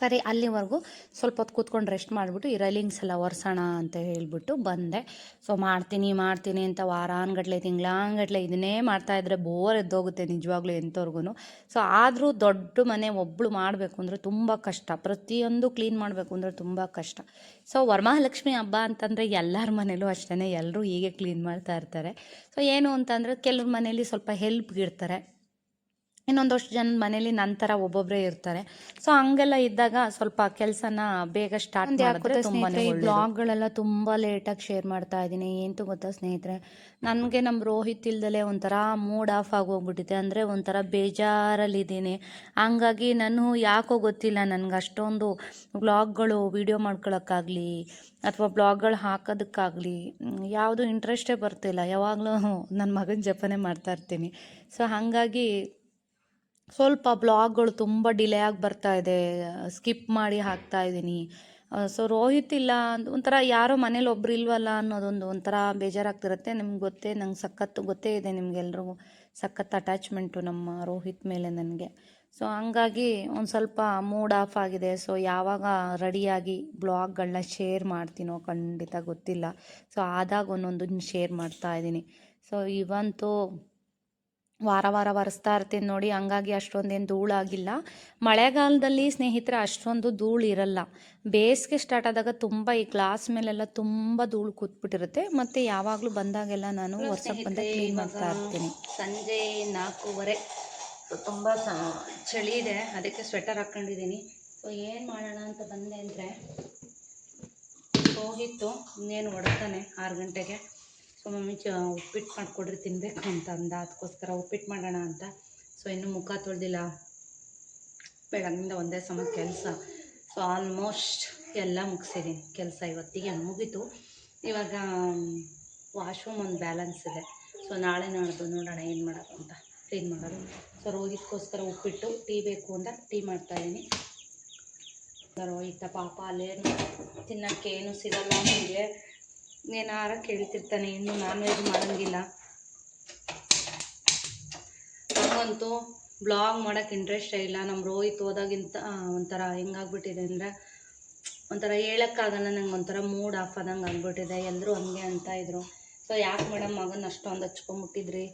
ಸರಿ, ಅಲ್ಲಿವರೆಗೂ ಸ್ವಲ್ಪ ಹೊತ್ತು ಕೂತ್ಕೊಂಡು ರೆಸ್ಟ್ ಮಾಡಿಬಿಟ್ಟು ಈ ರೈಲಿಂಗ್ಸ್ ಎಲ್ಲ ಒರೆಸೋಣ ಅಂತ ಹೇಳ್ಬಿಟ್ಟು ಬಂದೆ. ಸೊ ಮಾಡ್ತೀನಿ ಮಾಡ್ತೀನಿ ಅಂತ ವಾರಾನ್ಗಟ್ಲೆ ತಿಂಗಳಾನ್ಗಟ್ಲೆ ಇದನ್ನೇ ಮಾಡ್ತಾಯಿದ್ರೆ ಬೋರ್ ಎದ್ದೋಗುತ್ತೆ ನಿಜವಾಗ್ಲೂ ಎಂಥವ್ರಿಗೂ ಸೊ ಆದರೂ ದೊಡ್ಡ ಮನೆ ಒಬ್ಬಳು ಮಾಡಬೇಕು ಅಂದರೆ ತುಂಬ ಕಷ್ಟ. ಪ್ರತಿಯೊಂದು ಕ್ಲೀನ್ ಮಾಡಬೇಕು ಅಂದರೆ ತುಂಬ ಕಷ್ಟ. ಸೊ ವರಮಹಾಲಕ್ಷ್ಮಿ ಹಬ್ಬ ಅಂತಂದರೆ ಎಲ್ಲರ ಮನೇಲೂ ಅಷ್ಟೇ ಎಲ್ಲರೂ ಹೀಗೆ ಕ್ಲೀನ್ ಮಾಡ್ತಾ ಇರ್ತಾರೆ. ಸೊ ಏನು ಅಂತಂದರೆ ಕೆಲವ್ರ ಮನೇಲಿ ಸ್ವಲ್ಪ ಹೆಲ್ಪ್ಗೆ ಇರ್ತಾರೆ ಇನ್ನೊಂದಷ್ಟು ಜನ ಮನೇಲಿ ನಂತರ ಒಬ್ಬೊಬ್ಬರೇ ಇರ್ತಾರೆ. ಸೊ ಹಂಗೆಲ್ಲ ಇದ್ದಾಗ ಸ್ವಲ್ಪ ಕೆಲಸನ ಬೇಗ ಸ್ಟಾರ್ಟ್ ಮಾಡಿದ್ರೆ ತುಂಬಾನೇ ಬ್ಲಾಗ್ಗಳೆಲ್ಲ ತುಂಬ ಲೇಟಾಗಿ ಶೇರ್ ಮಾಡ್ತಾ ಇದ್ದೀನಿ ಏನು ಗೊತ್ತಾ ಸ್ನೇಹಿತರೆ? ನನಗೆ ನಮ್ಮ ರೋಹಿತ್ ಇಲ್ದಲೆ ಒಂಥರ ಮೂಡ್ ಆಫ್ ಆಗೋಗ್ಬಿಟ್ಟಿದೆ ಅಂದರೆ ಒಂಥರ ಬೇಜಾರಲ್ಲಿದ್ದೀನಿ. ಹಂಗಾಗಿ ನಾನು ಯಾಕೋ ಗೊತ್ತಿಲ್ಲ ನನಗೆ ಅಷ್ಟೊಂದು ಬ್ಲಾಗ್ಗಳು ವೀಡಿಯೋ ಮಾಡ್ಕೊಳಕ್ಕಾಗಲಿ ಅಥವಾ ಬ್ಲಾಗ್ಗಳು ಹಾಕೋದಕ್ಕಾಗಲಿ ಯಾವುದು ಇಂಟ್ರೆಸ್ಟೇ ಬರ್ತಿಲ್ಲ. ಯಾವಾಗಲೂ ನನ್ನ ಮಗನ ಜಪನೆ ಮಾಡ್ತಾ ಇರ್ತೀನಿ. ಸೊ ಹಾಗಾಗಿ ಸ್ವಲ್ಪ ಬ್ಲಾಗ್ಗಳು ತುಂಬ ಡಿಲೇ ಆಗಿ ಬರ್ತಾ ಇದೆ. ಸ್ಕಿಪ್ ಮಾಡಿ ಹಾಕ್ತಾ ಇದ್ದೀನಿ. ಸೊ ರೋಹಿತ್ ಇಲ್ಲ ಅಂತ ಒಂಥರ ಯಾರೋ ಮನೇಲಿ ಒಬ್ರು ಇಲ್ವಲ್ಲ ಅನ್ನೋದೊಂದು ಒಂಥರ ಬೇಜಾರಾಗ್ತಿರುತ್ತೆ. ನಿಮ್ಗೆ ಗೊತ್ತೇ, ನಂಗೆ ಸಖತ್ತು ಗೊತ್ತೇ ಇದೆ ನಿಮಗೆಲ್ರಿಗೂ. ಸಖತ್ತು ಅಟ್ಯಾಚ್ಮೆಂಟು ನಮ್ಮ ರೋಹಿತ್ ಮೇಲೆ ನನಗೆ. ಸೊ ಹಂಗಾಗಿ ಒಂದು ಸ್ವಲ್ಪ ಮೂಡ್ ಆಫ್ ಆಗಿದೆ. ಸೊ ಯಾವಾಗ ರೆಡಿಯಾಗಿ ಬ್ಲಾಗ್ಗಳನ್ನ ಶೇರ್ ಮಾಡ್ತೀನೋ ಖಂಡಿತ ಗೊತ್ತಿಲ್ಲ. ಸೊ ಆದಾಗ ಒಂದೊಂದನ್ನ ಶೇರ್ ಮಾಡ್ತಾ ಇದ್ದೀನಿ. ಸೊ ಇವಂತೂ ವಾರ ವಾರ ಒರೆಸ್ತಾ ಇರ್ತೀನಿ ನೋಡಿ ಹಂಗಾಗಿ ಅಷ್ಟೊಂದೇನು ಧೂಳಾಗಿಲ್ಲ. ಮಳೆಗಾಲದಲ್ಲಿ ಸ್ನೇಹಿತರೆ ಅಷ್ಟೊಂದು ಧೂಳು ಇರಲ್ಲ. ಬೇಸಿಗೆ ಸ್ಟಾರ್ಟ್ ಆದಾಗ ತುಂಬ ಈ ಗ್ಲಾಸ್ ಮೇಲೆಲ್ಲ ತುಂಬ ಧೂಳು ಕೂತ್ಬಿಟ್ಟಿರುತ್ತೆ. ಮತ್ತು ಯಾವಾಗಲೂ ಬಂದಾಗೆಲ್ಲ ನಾನು ವರ್ಷಕ್ಕೆ ಬಂದ ಕ್ಲೀನ್ ಮಾಡ್ತಾ ಇರ್ತೀನಿ. ಸಂಜೆ ನಾಲ್ಕೂವರೆ. ತುಂಬ ಚಳಿ ಇದೆ. ಅದಕ್ಕೆ ಸ್ವೆಟರ್ ಹಾಕ್ಕೊಂಡಿದ್ದೀನಿ ಸೊ ಏನು ಮಾಡೋಣ ಅಂತ ಬಂದೆ ಅಂದರೆ ಹೋಗಿತ್ತು. ಇನ್ನೇನು ಹೊಡ್ತಾನೆ ಆರು ಗಂಟೆಗೆ. ಸೊ ಮಮ್ಮಿ, ಚ ಉಪ್ಪಿಟ್ಟು ಮಾಡಿಕೊಡ್ರಿ ತಿನ್ನಬೇಕು ಅಂತ ಅಂದ. ಅದಕ್ಕೋಸ್ಕರ ಉಪ್ಪಿಟ್ಟು ಮಾಡೋಣ ಅಂತ. ಸೊ ಇನ್ನೂ ಮುಖ ತೊಳೆದಿಲ್ಲ. ಬೆಳಗ್ಗಿಂದ ಒಂದೇ ಸಮ ಕೆಲಸ. ಸೊ ಆಲ್ಮೋಸ್ಟ್ ಎಲ್ಲ ಮುಗಿಸಿದ್ದೀನಿ ಕೆಲಸ ಇವತ್ತಿಗೆ ಮುಗೀತು. ಇವಾಗ ವಾಶ್ರೂಮ್ ಒಂದು ಬ್ಯಾಲೆನ್ಸ್ ಇದೆ. ಸೊ ನಾಳೆ ನಾಡ್ದು ನೋಡೋಣ ಏನು ಮಾಡೋದು ಅಂತ. ಕ್ಲೀನ್ ಮಾಡೋದು. ಸೊ ರೋಹಿತ್ಗೋಸ್ಕರ ಉಪ್ಪಿಟ್ಟು, ಟೀ ಬೇಕು ಅಂತ ಟೀ ಮಾಡ್ತಾಯಿದ್ದೀನಿ ರೋಹಿತ ಪಾಪ ಅಲ್ಲೇನು ತಿನ್ನೋಕ್ಕೆ ಸಿಗಲ್ಲ. ನನಗೆ ಏನಾರ ಕೇಳ್ತಿರ್ತಾನೆ, ಇನ್ನು ನಾನ್ ವೆಜ್ ಮಾಡೋಂಗಿಲ್ಲ. ನಮಗಂತೂ ಬ್ಲಾಗ್ ಮಾಡೋಕ್ಕೆ ಇಂಟ್ರೆಸ್ಟೇ ಇಲ್ಲ ನಮ್ಮ ರೋಹಿತ್ ಹೋದಾಗಿಂತ ಒಂಥರ ಹೆಂಗಾಗ್ಬಿಟ್ಟಿದೆ ಅಂದರೆ, ಒಂಥರ ಹೇಳೋಕ್ಕಾಗಲ್ಲ ನಂಗೆ ಒಂಥರ ಮೂಡ್ ಆಫ್ ಆದಂಗೆ ಆಗ್ಬಿಟ್ಟಿದೆ ಎಲ್ಲರೂ ಹಂಗೆ ಅಂತ ಇದ್ರು. ಸೊ ಯಾಕೆ ಮೇಡಮ್ ಮಗನ ಅಷ್ಟೊಂದು ಹಚ್ಕೊಂಬಿಟ್ಟಿದ್ರಿ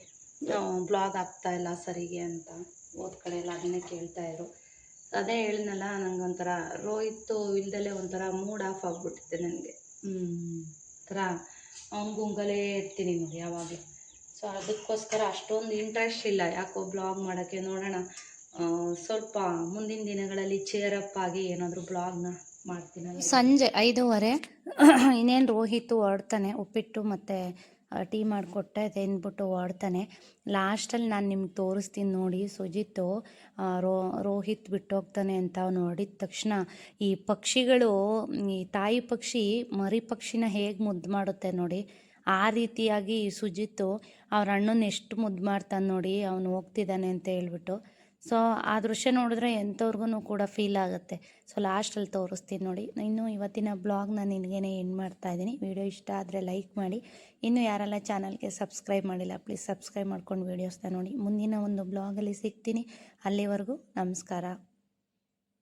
ಬ್ಲಾಗ್ ಆಗ್ತಾ ಇಲ್ಲ ಸರಿಗೆ ಅಂತ ಓದ್ ಕಡೆ ಎಲ್ಲ ಅದನ್ನೇ ಕೇಳ್ತಾಯಿದ್ರು ಅದೇ ಹೇಳಿದ್ನಲ್ಲ, ನಂಗೆ ಒಂಥರ ರೋಹಿತ್ ಇಲ್ದಲೇ ಒಂಥರ ಮೂಡ್ ಆಫ್ ಆಗಿಬಿಟ್ಟಿದೆ ನನಗೆ ಒಂಥರ ಅವ್ನ ಗುಂಗಲೇ ಇರ್ತೀನಿ ನೋಡಿ ಯಾವಾಗಲೂ ಸೊ ಅದಕ್ಕೋಸ್ಕರ ಅಷ್ಟೊಂದು ಇಂಟ್ರೆಸ್ಟ್ ಇಲ್ಲ. ಯಾಕೋ ಬ್ಲಾಗ್ ಮಾಡೋಕ್ಕೆ ನೋಡೋಣ. ಸ್ವಲ್ಪ ಮುಂದಿನ ದಿನಗಳಲ್ಲಿ ಚೇರಪ್ ಆಗಿ ಏನಾದರೂ ಬ್ಲಾಗ್ನ ಮಾಡ್ತೀನಿ ಸಂಜೆ ಐದೂವರೆ, ಇನ್ನೇನು ರೋಹಿತು ಹೊರಡ್ತಾನೆ, ಉಪ್ಪಿಟ್ಟು ಮತ್ತು ಟೀ ಮಾಡಿಕೊಟ್ಟೆ ತಿಂದ್ಬಿಟ್ಟು ಓಡ್ತಾನೆ. ಲಾಸ್ಟಲ್ಲಿ ನಾನು ನಿಮ್ಗೆ ತೋರಿಸ್ತೀನಿ ನೋಡಿ ಸುಜಿತ್ತು ಆ, ರೋ ರೋಹಿತ್ ಬಿಟ್ಟೋಗ್ತಾನೆ ಅಂತ ನೋಡಿದ ತಕ್ಷಣ ಈ ಪಕ್ಷಿಗಳು ಈ ತಾಯಿ ಪಕ್ಷಿ ಮರಿ ಪಕ್ಷಿನ ಹೇಗೆ ಮುದ್ದು ಮಾಡುತ್ತೆ ನೋಡಿ. ಆ ರೀತಿಯಾಗಿ ಈ ಸುಜಿತ್ತು ಅವ್ರ ಅಣ್ಣನ ಎಷ್ಟು ಮುದ್ದು ಮಾಡ್ತಾನೆ ನೋಡಿ ಅವನು ಹೋಗ್ತಿದ್ದಾನೆ ಅಂತ ಹೇಳ್ಬಿಟ್ಟು. ಸೊ ಆ ದೃಶ್ಯ ನೋಡಿದ್ರೆ ಎಂಥವ್ರಿಗೂ ಕೂಡ ಫೀಲ್ ಆಗುತ್ತೆ. ಸೊ ಲಾಸ್ಟಲ್ಲಿ ತೋರಿಸ್ತೀನಿ ನೋಡಿ. ಇನ್ನು ಇವತ್ತಿನ ಬ್ಲಾಗ್ ನಾನು ನಿನಗೇನೆ ಎಂಡ್ ಮಾಡ್ತಾ ಇದ್ದೀನಿ. ವಿಡಿಯೋ ಇಷ್ಟ ಆದರೆ ಲೈಕ್ ಮಾಡಿ. ಇನ್ನು ಯಾರೆಲ್ಲ ಚಾನಲ್ಗೆ ಸಬ್ಸ್ಕ್ರೈಬ್ ಮಾಡಿಲ್ಲ ಪ್ಲೀಸ್ ಸಬ್ಸ್ಕ್ರೈಬ್ ಮಾಡ್ಕೊಂಡು ವೀಡಿಯೋಸ್ನ ನೋಡಿ. ಮುಂದಿನ ಒಂದು ಬ್ಲಾಗಲ್ಲಿ ಸಿಗ್ತೀನಿ. ಅಲ್ಲಿವರೆಗೂ ನಮಸ್ಕಾರ.